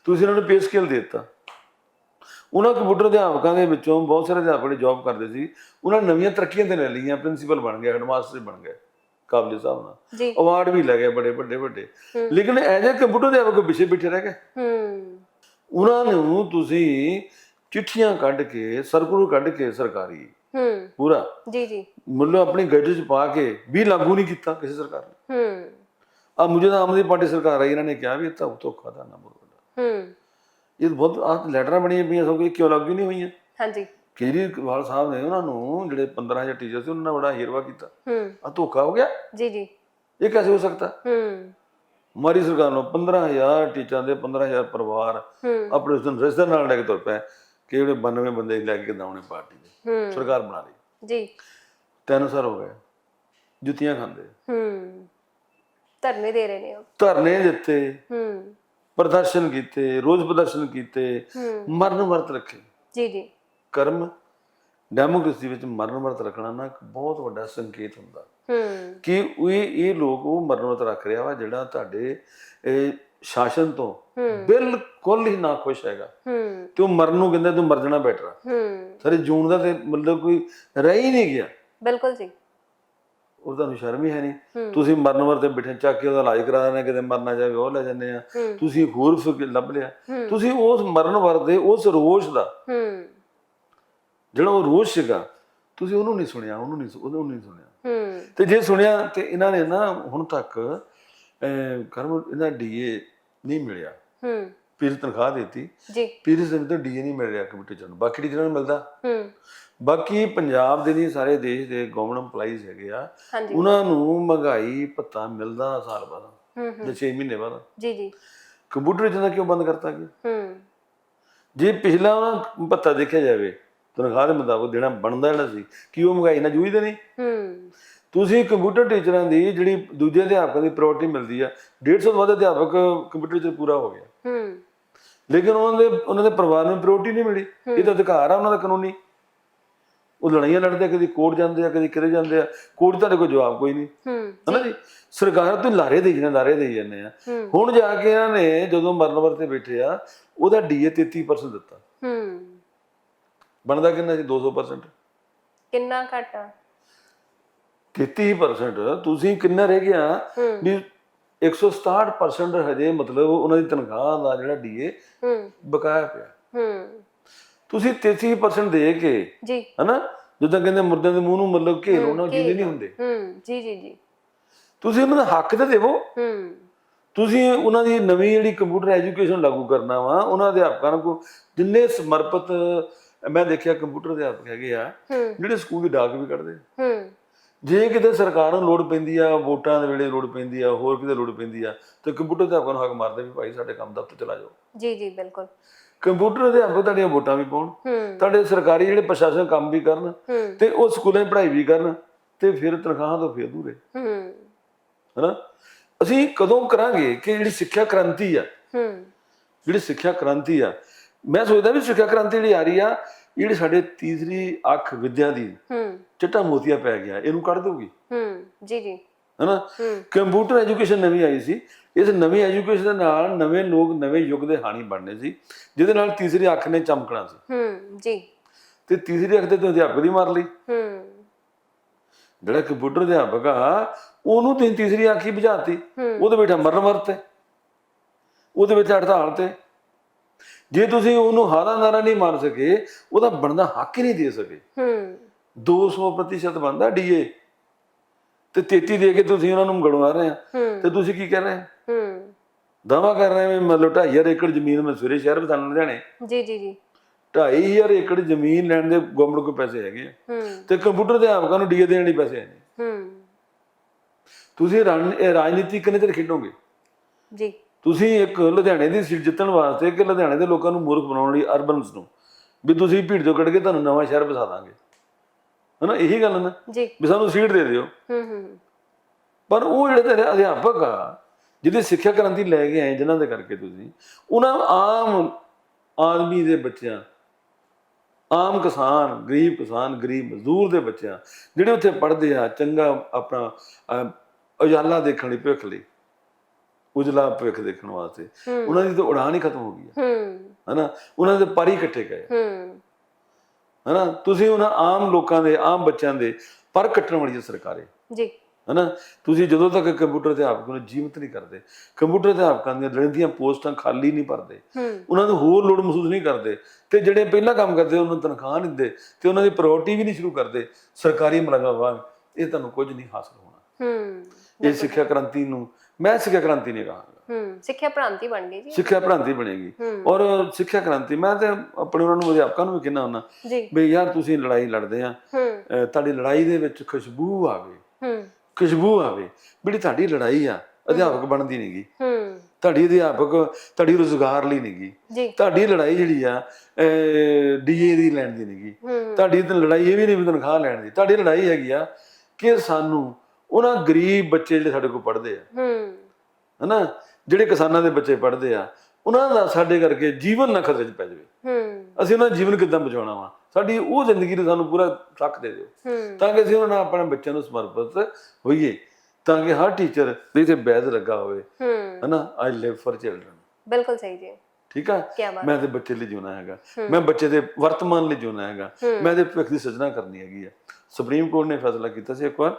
ਤੁਸੀਂ ਇਹਨਾਂ ਨੂੰ ਪੇ ਸਕੇਲ ਦੇ ਦਿੱਤਾ। ਉਹਨਾਂ ਕੰਪਿਊਟਰ ਅਧਿਆਪਕਾਂ ਦੇ ਵਿੱਚੋਂ ਬਹੁਤ ਸਾਰੇ ਅਧਿਆਪਕ ਜਿਹੜੇ ਜੌਬ ਕਰਦੇ ਸੀ ਉਹਨਾਂ ਨੇ ਨਵੀਆਂ ਤਰੱਕੀਆਂ ਤੇ ਲੈ ਲਈਆਂ ਪ੍ਰਿੰਸੀਪਲ ਬਣ ਗਏ ਹੈਡਮਾਸਟਰ ਬਣ ਗਏ। ਕਾਬਲੇ ਸਾਹਿਬ ਨਾਲ। ਅਵਾਰਡ ਵੀ ਲੈ ਗਏ ਬੜੇ ਵੱਡੇ ਵੱਡੇ। ਲੇਕਿਨ ਐਜ ਏ ਕੰਪਿਊਟਰ ਦੇ ਆਪਕੋ ਪਿੱਛੇ ਬੈਠੇ ਰਹਿ ਗਏ। ਹੂੰ। ਉਹਨਾਂ ਨੂੰ ਤੁਸੀਂ ਚਿੱਠੀਆਂ ਕੱਢ ਕੇ ਸਰਕੂਲਰ ਕੱਢ ਕੇ ਸਰਕਾਰੀ। ਹੂੰ। ਪੂਰਾ। ਜੀ ਜੀ। ਮਤਲਬ ਆਪਣੀ ਗੱਡੀ 'ਚ ਪਾ ਕੇ ਵੀ ਲਾਗੂ ਨਹੀਂ ਕੀਤਾ ਕਿਸੇ ਸਰਕਾਰ ਨੇ। ਹੂੰ। ਆ ਮੁਝੇ ਤਾਂ ਆਮ ਆਦਮੀ ਪਾਰਟੀ ਸਰਕਾਰ ਆਈ ਇਹਨਾਂ ਨੇ ਕਿਹਾ ਵੀ ਇਹ ਤਾਂ ਧੋਖਾ ਦਾ ਨਾ ਹੂੰ। ਇਹ ਬਹੁਤ ਆ ਲੈਟਰਾਂ ਬਣੀਆਂ ਪਈਆਂ ਸਭ ਕੁਝ ਕਿਉਂ ਲਾਗੂ ਨਹੀਂ ਹੋਈਆਂ। ਹਾਂਜੀ। ਕੇਜਰੀਵਾਲ ਸਾਹਿਬ ਨੇ ਉਹਨਾਂ ਨੂੰ ਜਿਹੜੇ 15000 ਟੀਚਰ ਸੀ ਉਹਨਾਂ ਨਾਲ ਬੜਾ ਹੀਰਵਾ ਕੀਤਾ। ਹੂੰ। ਆ ਧੋਖਾ ਹੋ ਗਿਆ? ਜੀ ਜੀ। ਇਹ ਕਿਵੇਂ ਹੋ ਸਕਦਾ? ਹੂੰ। ਹਮਾਰੀ ਸਰਕਾਰ ਨੂੰ 15000 ਟੀਚਰਾਂ ਦੇ 15000 ਪਰਿਵਾਰ ਦਿਨ ਰਜਿਸਟਰ ਨਾਲ ਲੈ ਕੇ ਤੁਰ ਪਏ। ਕਿ ਜਿਹੜੇ 92 ਬੰਦੇ ਲੈ ਕੇ ਕਿਦਾਂ ਪਾਰਟੀ ਦੇ। ਸਰਕਾਰ ਬਣਾ ਲਈ। ਜੀ। ਤਿੰਨ ਸਾਲ ਹੋ ਗਏ। ਜੁੱਤੀਆਂ ਖਾਂਦੇ। ਹੂੰ। ਧਰਨੇ ਦੇ ਰਹੇ ਨੇ ਉਹ। ਧਰਨੇ ਦਿੱਤੇ। ਹੂੰ। ਪ੍ਰਦਰਸ਼ਨ ਕੀਤੇ। ਰੋਜ਼ ਪ੍ਰਦਰਸ਼ਨ ਕੀਤੇ। ਮਰਨ ਵਰਤ ਰੱਖੇ। ਜੀ ਜੀ। ਕਰਮ ਡੈਮੋਕ੍ਰੇਸੀ ਵਿੱਚ ਮਰਨ ਵਰਤ ਰੱਖਣਾ ਨਾ ਇੱਕ ਬਹੁਤ ਵੱਡਾ ਸੰਕੇਤ ਹੁੰਦਾ। ਹੂੰ। ਕਿ ਇਹ ਇਹ ਲੋਕ ਉਹ ਮਰਨ ਵਰਤ ਰੱਖ ਰਿਹਾ ਵਾ ਜਿਹੜਾ ਤੁਹਾਡੇ ਇਹ ਸ਼ਾਸਨ ਤੋਂ ਬਿਲਕੁਲ ਹੀ ਨਾ ਖੁਸ਼ ਹੈਗਾ। ਹੂੰ। ਤੇ ਉਹ ਮਰਨ ਨੂੰ ਕਹਿੰਦਾ ਤੂੰ ਮਰ ਜਾਣਾ ਬੈਟਰ ਹੂੰ। ਸਾਰੇ ਜੂਨ ਦਾ ਤੇ ਮਤਲਬ ਕੋਈ ਰਹਿ ਹੀ ਨਹੀਂ ਗਿਆ। ਬਿਲਕੁਲ ਜੀ। ਉਹ ਤੁਹਾਨੂੰ ਸ਼ਰਮ ਹੀ ਹੈ ਨਹੀਂ। ਤੁਸੀਂ ਮਰਨ ਵਰ ਤੇ ਬਿਠੇ ਚੱਕ ਕੇ ਉਹਦਾ ਇਲਾਜ ਕਰਾ ਦੇਣਾ ਕਿਤੇ ਮਰਨਾ ਜਾਵੇ ਉਹ ਲੈ ਜਾਂਦੇ ਆ। ਤੁਸੀਂ ਹੋਰ ਲੱਭ ਲਿਆ। ਤੁਸੀਂ ਉਸ ਮਰਨ ਵਰ ਦੇ ਉਸ ਰੋਸ਼ ਦਾ ਹੂੰ। ਜਿਹੜਾ ਉਹ ਰੋਸ਼ ਸੀਗਾ ਤੁਸੀਂ ਉਹਨੂੰ ਨਹੀਂ ਸੁਣਿਆ ਉਹਨੂੰ ਨਹੀਂ ਉਹਨੂੰ ਨਹੀਂ ਸੁਣਿਆ। ਹੂੰ। ਤੇ ਜੇ ਸੁਣਿਆ ਤੇ ਇਹਨਾਂ ਨੇ ਨਾ ਹੁਣ ਤੱਕ ਕਰਮ ਇਹਨਾਂ ਡੀਏ ਨਹੀਂ ਮਿਲਿਆ। ਹੂੰ। ਪੀਰ ਤਨਖਾਹ ਦਿੱਤੀ। ਜੀ। ਪੀਰ ਸਿੰਘ ਤੋਂ ਡੀਏ ਨਹੀਂ ਮਿਲ ਰਿਹਾ ਚ। ਬਾਕੀ ਟੀਚਰਾਂ ਨੂੰ ਮਿਲਦਾ। ਹੂੰ। ਬਾਕੀ ਪੰਜਾਬ ਦੇ ਨਹੀਂ ਸਾਰੇ ਦੇਸ਼ ਦੇ ਗਵਰਨਮੈਂਟ EMPLOYEES ਹੈਗੇ ਆ। ਉਹਨਾਂ ਨੂੰ ਮਹਿੰਗਾਈ ਭੱਤਾ ਮਿਲਦਾ ਸਾਲ ਬਾਅਦ। ਹੂੰ ਹੂੰ। ਜਾਂ 6 ਮਹੀਨੇ ਬਾਅਦ। ਜੀ ਜੀ। ਕੰਪਿਊਟਰ ਜਿਹਦਾ ਕਿਉਂ ਬੰਦ ਕਰਤਾ ਗਿਆ? ਹੂੰ। ਜੇ ਪਿਛਲਾ ਉਹਨਾਂ ਭੱਤਾ ਦੇਖਿਆ ਜਾਵੇ ਤਨਖਾਹ ਦੇ ਮੁਤਾਬਕ ਦੇਣਾ ਬਣਦਾ ਜਿਹੜਾ ਸੀ ਕਿ ਉਹ ਮਹਿੰਗਾਈ ਨਾਲ ਜੂਝਦੇ ਨਹੀਂ? ਹੂੰ। ਤੁਸੀਂ ਕੰਪਿਊਟਰ ਟੀਚਰਾਂ ਦੀ ਜਿਹੜੀ ਦੂਜੇ ਅਧਿਆਪਕਾਂ ਦੀ ਪ੍ਰਾਇੋਰਟੀ ਮਿਲਦੀ ਆ 150 ਤੋਂ ਵੱਧ ਅਧਿਆਪਕ ਕੰਪਿਊਟਰ 'ਚ ਪੂਰਾ ਹੋ ਗਿਆ। ਹੂੰ। ਲੇਕਿਨ ਉਹਨਾਂ ਦੇ ਉਹਨਾਂ ਦੇ ਪਰਿਵਾਰ ਨੂੰ ਪ੍ਰਾਇੋਰਟੀ ਨਹੀਂ ਮਿਲੀ। ਇਹ ਤਾਂ ਅਧਿਕਾਰ ਆ ਉਹਨਾਂ ਦਾ ਕਾਨੂੰਨੀ। ਉਹ ਲੜਾਈਆਂ ਲੜਦੇ ਕਦੀ ਕੋਰਟ ਜਾਂਦੇ ਆ ਕਦੀ ਕਿਤੇ ਜਾਂਦੇ ਆ। ਕੋਰਟ ਤੁਹਾਡੇ ਕੋਲ ਜਵਾਬ ਕੋਈ ਨਹੀਂ। ਹੂੰ। ਹਨਾ ਜੀ? ਸਰਕਾਰ ਤੋਂ ਲਾਰੇ ਦੇਈ ਜਾਂਦੇ ਲਾਰੇ ਦੇਈ ਜਾਂਦੇ ਆ। ਹੁਣ ਜਾ ਕੇ ਇਹਨਾਂ ਨੇ ਜਦੋਂ ਮਰਨ ਵਰ ਤੇ ਬੈਠੇ ਆ ਉਹਦਾ ਡੀਏ 33% ਦਿੱਤਾ। ਹੂੰ। ਬਣਦਾ ਕਿੰਨਾ ਸੀ 200% ਕਿੰਨਾ ਘੱਟ ਆ? 33% ਤੁਸੀਂ ਕਿੰਨਾ ਰਹਿ ਗਿਆ? ਵੀ 167% ਹਜੇ ਮਤਲਬ ਉਹਨਾਂ ਦੀ ਤਨਖਾਹ ਦਾ ਜਿਹੜਾ ਡੀਏ ਹੂੰ। ਬਕਾਇਆ ਪਿਆ। ਹੂੰ। ਤੁਸੀਂ 33% ਦੇ ਕੇ ਜੀ। ਹਨਾ? ਜਿੱਦਾਂ ਕਹਿੰਦੇ ਮੁਰਦਿਆਂ ਦੇ ਮੂੰਹ ਨੂੰ ਮਤਲਬ ਘੇਰ ਉਹਨਾਂ ਜਿੰਦੇ ਨਹੀਂ ਹੁੰਦੇ। ਹੂੰ ਜੀ ਜੀ ਜੀ। ਤੁਸੀਂ ਉਹਨਾਂ ਦਾ ਹੱਕ ਤੇ ਦੇਵੋ। ਹੂੰ। ਤੁਸੀਂ ਉਹਨਾਂ ਦੀ ਨਵੀਂ ਜਿਹੜੀ ਕੰਪਿਊਟਰ ਐਜੂਕੇਸ਼ਨ ਲਾਗੂ ਕਰਨਾ ਵਾ ਉਹਨਾਂ ਅਧਿਆਪਕਾਂ ਨੂੰ ਜਿੰਨੇ ਸਮਰਪਿਤ ਮੈਂ ਦੇਖਿਆ ਕੰਪਿਊਟਰ ਅਧਿਆਪਕ ਹੈਗੇ ਆ ਜਿਹੜੇ ਸਕੂਲ ਦੀ ਡਾਕ ਵੀ ਕੱਢਦੇ ਹੂੰ। ਜੇ ਕਿਤੇ ਸਰਕਾਰ ਨੂੰ ਲੋੜ ਪੈਂਦੀ ਆ ਵੋਟਾਂ ਦੇ ਵੇਲੇ ਲੋੜ ਪੈਂਦੀ ਆ ਹੋਰ ਕਿਤੇ ਲੋੜ ਪੈਂਦੀ ਆ ਤੇ ਕੰਪਿਊਟਰ ਅਧਿਆਪਕਾਂ ਨੂੰ ਹੱਕ ਮਾਰਦੇ ਵੀ ਭਾਈ ਸਾਡੇ ਕੰਮ ਦਫ਼ਤਰ ਚਲਾ ਜਾਓ। ਜੀ ਜੀ ਬਿਲਕੁਲ। ਕੰਪਿਊਟਰ ਅਧਿਆਪਕ ਤੁਹਾਡੀਆਂ ਵੋਟਾਂ ਵੀ ਪਾਉਣ। ਤੁਹਾਡੇ ਸਰਕਾਰੀ ਜਿਹੜੇ ਪ੍ਰਸ਼ਾਸਨ ਕੰਮ ਵੀ ਕਰਨ ਤੇ ਉਹ ਸਕੂਲਾਂ 'ਚ ਪੜ੍ਹਾਈ ਵੀ ਕਰਨ ਤੇ ਫਿਰ ਤਨਖਾਹਾਂ ਤੋਂ ਫਿਰ ਦੂਰੇ ਹੂੰ। ਹਨਾ? ਅਸੀਂ ਕਦੋਂ ਕਰਾਂਗੇ ਕਿ ਜਿਹੜੀ ਸਿੱਖਿਆ ਕ੍ਰਾਂਤੀ ਆ ਹੂੰ। ਜਿਹੜੀ ਸਿੱਖਿਆ ਕ੍ਰਾਂਤੀ ਆ ਮੈਂ ਸੋਚਦਾ ਵੀ ਸਿੱਖਿਆ ਕ੍ਰਾਂਤੀ ਜਿਹੜੀ ਆ ਰਹੀ ਆ ਜਿਹੜੀ ਸਾਡੇ ਤੀਸਰੀ ਅੱਖ ਵਿਦਿਆ ਦੀ ਹੂੰ। ਚਿੱਟਾ ਮੋਤੀਆ ਪੈ ਗਿਆ ਇਹਨੂੰ ਕੱਢ ਦਊਗੀ। ਹੂੰ ਜੀ ਜੀ। ਹਨਾ? ਹੂੰ। ਕੰਪਿਊਟਰ ਐਜੂਕੇਸ਼ਨ ਨਵੀਂ ਆਈ ਸੀ ਇਸ ਨਵੀਂ ਐਜੂਕੇਸ਼ਨ ਦੇ ਨਾਲ ਨਵੇਂ ਲੋਕ ਨਵੇਂ ਯੁੱਗ ਦੇ ਹਾਣੀ ਬਣਨੇ ਸੀ ਜਿਹਦੇ ਨਾਲ ਤੀਸਰੀ ਅੱਖ ਨੇ ਚਮਕਣਾ ਸੀ। ਹੂੰ ਜੀ। ਤੇ ਤੀਸਰੀ ਅੱਖ ਤੇ ਤੁਸੀਂ ਅਧਿਆਪਕ ਦੀ ਮਾਰ ਲਈ। ਹੂੰ। ਜਿਹੜਾ ਕੰਪਿਊਟਰ ਅਧਿਆਪਕ ਆ ਉਹਨੂੰ ਤੁਸੀਂ ਤੀਸਰੀ ਅੱਖ ਹੀ ਬੁਝਾਤੀ। ਉਹਦੇ ਬੈਠਾ ਮਰਨ ਵਰਤੇ। ਉਹਦੇ ਵਿੱਚ ਹੜਤਾਲ ਤੇ। ਜੇ ਤੁਸੀਂ ਉਹਨੂੰ ਹਾਰਾ ਨਾਰਾ ਨਹੀਂ ਮਾਰ ਸਕੇ ਉਹਦਾ ਬਣਦਾ ਹੱਕ ਹੀ ਨਹੀਂ ਦੇ ਸਕੇ। ਹੂੰ। 200% ਬਣਦਾ ਡੀਏ ਤੇ 33 ਦੇ ਕੇ ਤੁਸੀਂ ਉਹਨਾਂ ਨੂੰ ਗੜਵਾ ਰਹੇ ਆ। ਤੇ ਤੁਸੀਂ ਕੀ ਕਰ ਰਹੇ ਹੂੰ। ਦਾਵਾ ਕਰ ਰਹੇ ਵੀ ਮਤਲਬ 2500 ਏਕੜ ਜ਼ਮੀਨ ਮੈਂ ਸਵੇਰੇ ਸ਼ਹਿਰ ਬਸਾਨ ਲੁਧਿਆਣੇ ਜੀ ਜੀ ਜੀ। 2500 ਏਕੜ ਜ਼ਮੀਨ ਲੈਣ ਦੇ ਗਵਰਨਮੈਂਟ ਕੋਲ ਪੈਸੇ ਹੈਗੇ ਆ। ਹੂੰ। ਤੇ ਕੰਪਿਊਟਰ ਅਧਿਆਪਕਾਂ ਨੂੰ ਡੀਏ ਦੇਣ ਲਈ ਪੈਸੇ ਹੈ ਹੂੰ। ਤੁਸੀਂ ਰਾਜਨੀਤੀ ਕਿੰਨੇ ਚਿਰ ਖੇਡੋਗੇ? ਜੀ। ਤੁਸੀਂ ਇੱਕ ਲੁਧਿਆਣੇ ਦੀ ਸੀਟ ਜਿੱਤਣ ਵਾਸਤੇ ਕਿ ਲੁਧਿਆਣੇ ਦੇ ਲੋਕਾਂ ਨੂੰ ਮੂਰਖ ਬਣਾਉਣ ਲਈ ਅਰਬਨਸ ਨੂੰ? ਵੀ ਤੁਸੀਂ ਭੀੜ ਤੋਂ ਕੱਢ ਕੇ ਤੁਹਾਨੂੰ ਨਵਾਂ ਸ਼ਹਿਰ ਵਸਾ ਦਾਂਗੇ। ਹਨਾ? ਇਹੀ ਗੱਲ ਨਾ? ਜੀ। ਵੀ ਸਾਨੂੰ ਸੀਟ ਦੇ ਦਿਓ। ਹੂੰ ਹੂੰ। ਪਰ ਉਹ ਜਿਹੜੇ ਤੇਰੇ ਅਧਿਆਪਕ ਆ ਜਿਹਦੇ ਸਿੱਖਿਆ ਕ੍ਰਾਂਤੀ ਲੈ ਕੇ ਆਏ ਜਿਨ੍ਹਾਂ ਦੇ ਕਰਕੇ ਤੁਸੀਂ ਉਹਨਾਂ ਆਮ ਆਦਮੀ ਦੇ ਬੱਚਿਆਂ ਆਮ ਕਿਸਾਨ ਗਰੀਬ ਕਿਸਾਨ ਗਰੀਬ ਮਜ਼ਦੂਰ ਦੇ ਬੱਚਿਆਂ ਜਿਹੜੇ ਉੱਥੇ ਪੜ੍ਹਦੇ ਆ ਚੰਗਾ ਆਪਣਾ ਉਜਾਲਾ ਦੇਖਣ ਲਈ ਭਵਿੱਖ ਲਈ ਉਜਲਾ ਭਵਿੱਖ ਦੇਖਣ ਵਾਸਤੇ। ਉਹਨਾਂ ਦੀ ਤਾਂ ਉਡਾਨ ਹੀ ਖਤਮ ਹੋ ਗਈ ਹੈ। ਹਨਾ? ਉਹਨਾਂ ਦੇ ਪਰ ਹੀ ਇਕੱਠੇ ਗਏ। ਹਨਾ? ਤੁਸੀਂ ਉਹਨਾਂ ਆਮ ਲੋਕਾਂ ਦੇ ਆਮ ਬੱਚਿਆਂ ਦੇ ਪਰ ਕੱਟਣ ਵਾਲੀ ਸਰਕਾਰ ਜੀ। ਹਨਾ? ਤੁਸੀਂ ਜਦੋਂ ਤੱਕ ਕੰਪਿਊਟਰ ਅਧਿਆਪਕ ਨੂੰ ਜੀਵਤ ਨਹੀਂ ਕਰਦੇ ਕੰਪਿਊਟਰ ਅਧਿਆਪਕਾਂ ਦੀਆਂ ਲੜਦੀਆਂ ਪੋਸਟਾਂ ਖਾਲੀ ਨਹੀਂ ਭਰਦੇ ਉਹਨਾਂ ਨੂੰ ਹੋਰ ਲੋੜ ਮਹਿਸੂਸ ਨਹੀਂ ਕਰਦੇ ਤੇ ਜਿਹੜੇ ਪਹਿਲਾਂ ਕੰਮ ਕਰਦੇ ਉਹਨਾਂ ਨੂੰ ਤਨਖਾਹ ਨਹੀਂ ਦਿੰਦੇ ਤੇ ਉਹਨਾਂ ਦੀ ਪ੍ਰਾਇੋਰਟੀ ਵੀ ਨਹੀਂ ਸ਼ੁਰੂ ਕਰਦੇ ਸਰਕਾਰੀ ਮੁਲਾਜ਼ਮਾਂ ਇਹ ਤੁਹਾਨੂੰ ਕੁਝ ਨਹੀਂ ਹਾਸਲ ਹੋਣਾ। ਹੂੰ। ਇਹ ਸਿੱਖਿਆ ਕ੍ਰਾਂਤੀ ਨੂੰ ਮੈਂ ਸਿੱਖਿਆ ਕ੍ਰਾਂਤੀ ਨਹੀਂ ਕਹਾਂਗਾ ਹੂੰ ਸਿੱਖਿਆ ਪ੍ਰਾਂਤੀ ਬਣ ਗਈ ਜੀ। ਸਿੱਖਿਆ ਭ੍ਰਾਂਤੀ ਬਣੇਗੀ ਔਰ ਸਿੱਖਿਆ ਕ੍ਰਾਂਤੀ ਮੈਂ ਤੇ ਆਪਣੇ ਉਹਨਾਂ ਨੂੰ ਅਧਿਆਪਕਾਂ ਨੂੰ ਵੀ ਕਹਿੰਦਾ ਹੁੰਦਾ ਜੀ। ਵੀ ਯਾਰ ਤੁਸੀਂ ਲੜਾਈ ਲੜਦੇ ਆ ਤੁਹਾਡੀ ਲੜਾਈ ਦੇ ਵਿੱਚ ਖੁਸ਼ਬੂ ਆਵੇ ਹੂੰ। ਖੁਸ਼ਬੂ ਆਵੇ ਜਿਹੜੀ ਤੁਹਾਡੀ ਲੜਾਈ ਆ ਅਧਿਆਪਕ ਬਣਦੀ ਨਹੀਂਗੀ ਹੂੰ। ਤੁਹਾਡੀ ਅਧਿਆਪਕ ਤੁਹਾਡੀ ਰੋਜ਼ਗਾਰ ਲਈ ਨਹੀਂਗੀ ਜੀ। ਤੁਹਾਡੀ ਲੜਾਈ ਜਿਹੜੀ ਆ ਡੀਏ ਦੀ ਲੈਣ ਦੀ ਨਹੀਂਗੀ ਤੁਹਾਡੀ ਤਾਂ ਲੜਾਈ ਇਹ ਵੀ ਨਹੀਂ ਵੀ ਤਨਖਾਹ ਲੈਣ ਦੀ। ਤੁਹਾਡੀ ਲੜਾਈ ਹੈਗੀ ਆ ਕਿ ਸਾਨੂੰ ਉਹਨਾਂ ਗਰੀਬ ਬੱਚੇ ਜਿਹੜੇ ਸਾਡੇ ਕੋਲ ਪੜ੍ਹਦੇ ਆ ਹੂੰ। ਹਨਾ? ਜਿਹੜੇ ਕਿਸਾਨਾਂ ਦੇ ਬੱਚੇ ਪੜ੍ਹਦੇ ਆ ਉਹਨਾਂ ਦਾ ਸਾਡੇ ਕਰਕੇ ਜੀਵਨ ਨਾ ਖਤਰੇ 'ਚ ਪੈ ਜਾਵੇ। ਹੂੰ। ਅਸੀਂ ਉਹਨਾਂ ਦਾ ਜੀਵਨ ਕਿੱਦਾਂ ਬਚਾਉਣਾ ਵਾ? ਸਾਡੀ ਉਹ ਜ਼ਿੰਦਗੀ ਨੂੰ ਸਾਨੂੰ ਪੂਰਾ ਤੱਕ ਦੇ ਦਿਓ। ਤਾਂ ਕਿ ਅਸੀਂ ਉਹਨਾਂ ਨਾਲ ਆਪਣੇ ਬੱਚਿਆਂ ਨੂੰ ਸਮਰਪਿਤ ਹੋਈਏ। ਤਾਂ ਕਿ ਹਰ ਟੀਚਰ ਦੇ ਇਥੇ ਬੈਜ ਲੱਗਾ ਹੋਵੇ। ਹਨਾ? ਆਈ ਲਿਵ ਫॉर ਚਿਲड्रन ਬਿਲਕੁਲ ਸਹੀ ਜੀ। ਠੀਕ ਆ? ਮੈਂ ਤੇ ਬੱਚੇ ਲਈ ਜਿਉਣਾ ਹੈਗਾ। ਮੈਂ ਬੱਚੇ ਦੇ ਵਰਤਮਾਨ ਲਈ ਜਿਉਣਾ ਹੈਗਾ। ਮੈਂ ਤੇ ਭਵਿੱਖ ਦੀ ਸਿਰਜਣਾ ਕਰਨੀ ਹੈਗੀ ਆ। ਸੁਪਰੀਮ ਕੋਰਟ ਨੇ ਫੈਸਲਾ ਕੀਤਾ ਸੀ ਇੱਕ ਵਾਰ।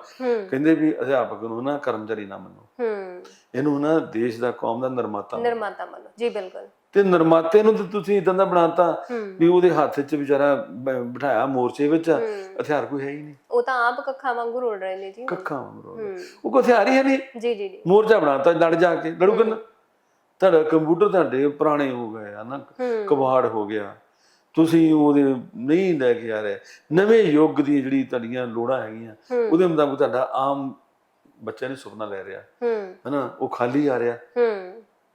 ਕਹਿੰਦੇ ਵੀ ਅਧਿਆਪਕ ਨੂੰ ਨਾ ਕਰਮਚਾਰੀ ਨਾ ਮੰਨੋ। ਹੂੰ। ਇਹਨੂੰ ਨਾ ਦੇਸ਼ ਦਾ ਕੌਮ ਦਾ ਨਿਰਮਾਤਾ। ਨਿਰਮਾਤਾ ਮੰਨੋ। ਜੀ ਬਿਲਕੁਲ। ਤੇ ਨਿਰਮਾਤੇ ਨੂੰ ਤੇ ਤੁਸੀਂ ਇਦਾਂ ਦਾ ਬਣਾਤਾ ਵੀ ਉਹਦੇ ਹੱਥ 'ਚ ਵਿਚਾਰਾ ਬਿਠਾਇਆ ਮੋਰਚੇ ਵਿੱਚ। ਹਥਿਆਰ ਕੋਈ ਹੈ ਹੀ ਨਹੀਂ। ਉਹ ਤਾਂ ਆਪ ਕੱਖਾਂ ਵਾਂਗੂ ਰੋਲ ਰਹੇ ਨੇ ਜੀ। ਕੱਖਾਂ ਵਾਂਗੂ ਹੂੰ। ਉਹ ਕੋਈ ਹਥਿਆਰ ਹੀ ਹੈ ਨਹੀਂ। ਜੀ ਜੀ ਜੀ। ਮੋਰਚਾ ਬਣਾਤਾ ਲੜ ਜਾ ਕੇ। ਲੜੂ ਕਿੰਨਾ ਤੁਹਾਡਾ ਕੰਪਿਊਟਰ ਤੁਹਾਡੇ ਪੁਰਾਣੇ ਹੋ ਗਏ ਆ ਨਾ ਕਬਾੜ ਹੋ ਗਿਆ। ਤੁਸੀਂ ਉਹਦੇ ਨਹੀਂ ਲੈ ਕੇ ਆ ਰਹੇ। ਨਵੇਂ ਯੁੱਗ ਦੀ ਜਿਹੜੀ ਤੁਹਾਡੀਆਂ ਲੋੜਾਂ ਹੈਗੀਆਂ ਉਹਦੇ ਮੁਤਾਬਕ ਤੁਹਾਡਾ ਆਮ ਬੱਚਾ ਨਹੀਂ ਸੁਪਨਾ ਲੈ ਰਿਹਾ। ਹਨਾ ਉਹ ਖਾਲੀ ਆ ਰਿਹਾ।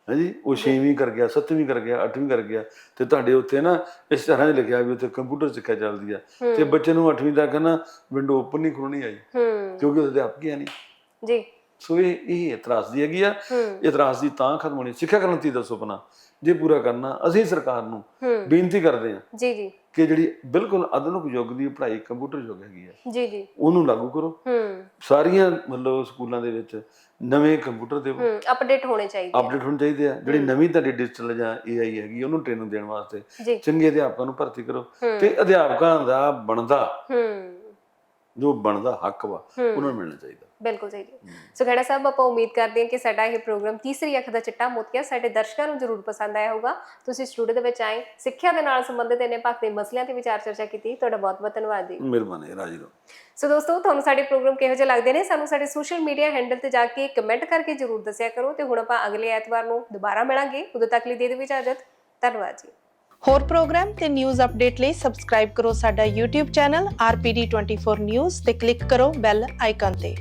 ਹਾਂਜੀ ਉਹ 6ਵੀਂ ਕਰ ਗਿਆ 7ਵੀਂ ਕਰ ਗਿਆ 8ਵੀਂ ਕਰ ਗਿਆ ਤੇ ਤੁਹਾਡੇ ਉੱਤੇ ਨਾ ਇਸ ਤਰ੍ਹਾਂ ਹੀ ਲਿਖਿਆ ਵੀ ਉੱਥੇ ਕੰਪਿਊਟਰ ਸਿੱਖਿਆ ਚੱਲਦੀ ਆ। ਤੇ ਬੱਚੇ ਨੂੰ 8ਵੀਂ ਤੱਕ ਨਾ ਵਿੰਡੋ ਓਪਨ ਨਹੀਂ ਖੋਲਣੀ ਆਈ। ਕਿਉਂਕਿ ਉਹਦੇ ਅਧਿਆਪਕ ਹੈ ਨਹੀਂ। ਜੀ। ਸੋ ਇਹ ਇਹ ਇਤਰਾਜ਼ ਦੀ ਹੈਗੀ ਆ। ਹੂੰ। ਇਤਰਾਜ਼ ਦੀ ਤਾਂ ਖਤਮ ਹੋਣੀ। ਸਿੱਖਿਆ ਕ੍ਰਾਂਤੀ ਦਾ ਸੁਪਨਾ। ਜੇ ਪੂਰਾ ਕਰਨਾ ਅਸੀਂ ਸਰਕਾਰ ਨੂੰ ਹੂੰ। ਬੇਨਤੀ ਕਰਦੇ ਹਾਂ ਜੀ ਜੀ। ਕਿ ਜਿਹੜੀ ਬਿਲਕੁਲ ਆਧੁਨਿਕ ਯੁੱਗ ਦੀ ਪੜ੍ਹਾਈ ਕੰਪਿਊਟਰ ਯੁੱਗ ਹੈਗੀ ਆ ਜੀ ਜੀ। ਉਹਨੂੰ ਲਾਗੂ ਕਰੋ। ਹੂੰ। ਸਾਰੀਆਂ ਮਤਲਬ ਸਕੂਲਾਂ ਦੇ ਵਿੱਚ ਨਵੇਂ ਕੰਪਿਊਟਰ ਦੇਵੋ ਹੂੰ ਅਪਡੇਟ ਹੋਣੇ ਚਾਹੀਦੇ ਆ। ਅਪਡੇਟ ਹੋਣੇ ਚਾਹੀਦੇ ਆ। ਜਿਹੜੀ ਨਵੀਂ ਤੁਹਾਡੀ ਡਿਜੀਟਲ ਜਾਂ ਏਆਈ ਹੈਗੀ ਉਹਨੂੰ ਟ੍ਰੇਨਿੰਗ ਦੇਣ ਵਾਸਤੇ ਚੰਗੇ ਅਧਿਆਪਕਾਂ ਨੂੰ ਭਰਤੀ ਕਰੋ ਹੂੰ। ਤੇ ਅਧਿਆਪਕਾਂ ਦਾ ਬਣਦਾ ਹੂੰ। ਜੋ ਬਣਦਾ ਹੱਕ ਵਾ ਹੂੰ। ਉਹਨਾਂ ਨੂੰ ਮਿਲਣਾ ਚਾਹੀਦਾ। ਬਿਲਕੁਲ ਸਹੀ ਜੀ। ਸੋ ਖੜਾ ਸਾਹਿਬ ਆਪਾਂ ਉਮੀਦ ਕਰਦੇ ਹਾਂ ਕਿ ਸਾਡਾ ਇਹ ਪ੍ਰੋਗਰਾਮ ਤੀਸਰੀ ਅੱਖ ਦਾ ਚਿੱਟਾ ਮੋਤੀਆ ਸਾਡੇ ਦਰਸ਼ਕਾਂ ਨੂੰ ਜ਼ਰੂਰ ਪਸੰਦ ਆਇਆ ਹੋਊਗਾ। ਤੁਸੀਂ ਸਟੂਡੀਓ ਦੇ ਵਿੱਚ ਆਏ ਸਿੱਖਿਆ ਦੇ ਨਾਲ ਸੰਬੰਧਿਤ ਇਹਨੇ ਭਗਤ ਦੇ ਮਸਲਿਆਂ ਤੇ ਵਿਚਾਰ ਚਰਚਾ ਕੀਤੀ ਤੁਹਾਡਾ ਬਹੁਤ ਬਹੁਤ ਧੰਨਵਾਦ ਜੀ। ਮਿਹਰਬਾਨੀ ਰਾਜੀ ਰਹੋ। ਸੋ ਦੋਸਤੋ ਤੁਹਾਨੂੰ ਸਾਡੇ ਪ੍ਰੋਗਰਾਮ ਕਿਹੋ ਜਿਹੇ ਲੱਗਦੇ ਨੇ ਸਾਨੂੰ ਸਾਡੇ ਸੋਸ਼ਲ ਮੀਡੀਆ ਹੈਂਡਲ ਤੇ ਜਾ ਕੇ ਕਮੈਂਟ ਕਰਕੇ ਜ਼ਰੂਰ ਦੱਸਿਆ ਕਰੋ ਤੇ ਹੁਣ ਆਪਾਂ ਅਗਲੇ ਐਤਵਾਰ ਨੂੰ ਦੁਬਾਰਾ ਮਿਲਾਂਗੇ। ਉਦੋਂ ਤੱਕ ਲਈ ਦੇ ਦਿਓ ਇਜਾਜ਼ਤ। ਧੰਨਵਾਦ ਜੀ। ਹੋਰ ਪ੍ਰੋਗਰਾਮ ਤੇ ਨਿਊਜ਼ ਅਪਡੇਟ ਲਈ ਸਬਸਕ੍ਰਾਈਬ ਕਰੋ ਸਾਡਾ YouTube ਚੈਨਲ RPD24 News ਤੇ ਕਲਿੱਕ ਕਰੋ ਬੈਲ ਆਈਕਨ ਤੇ।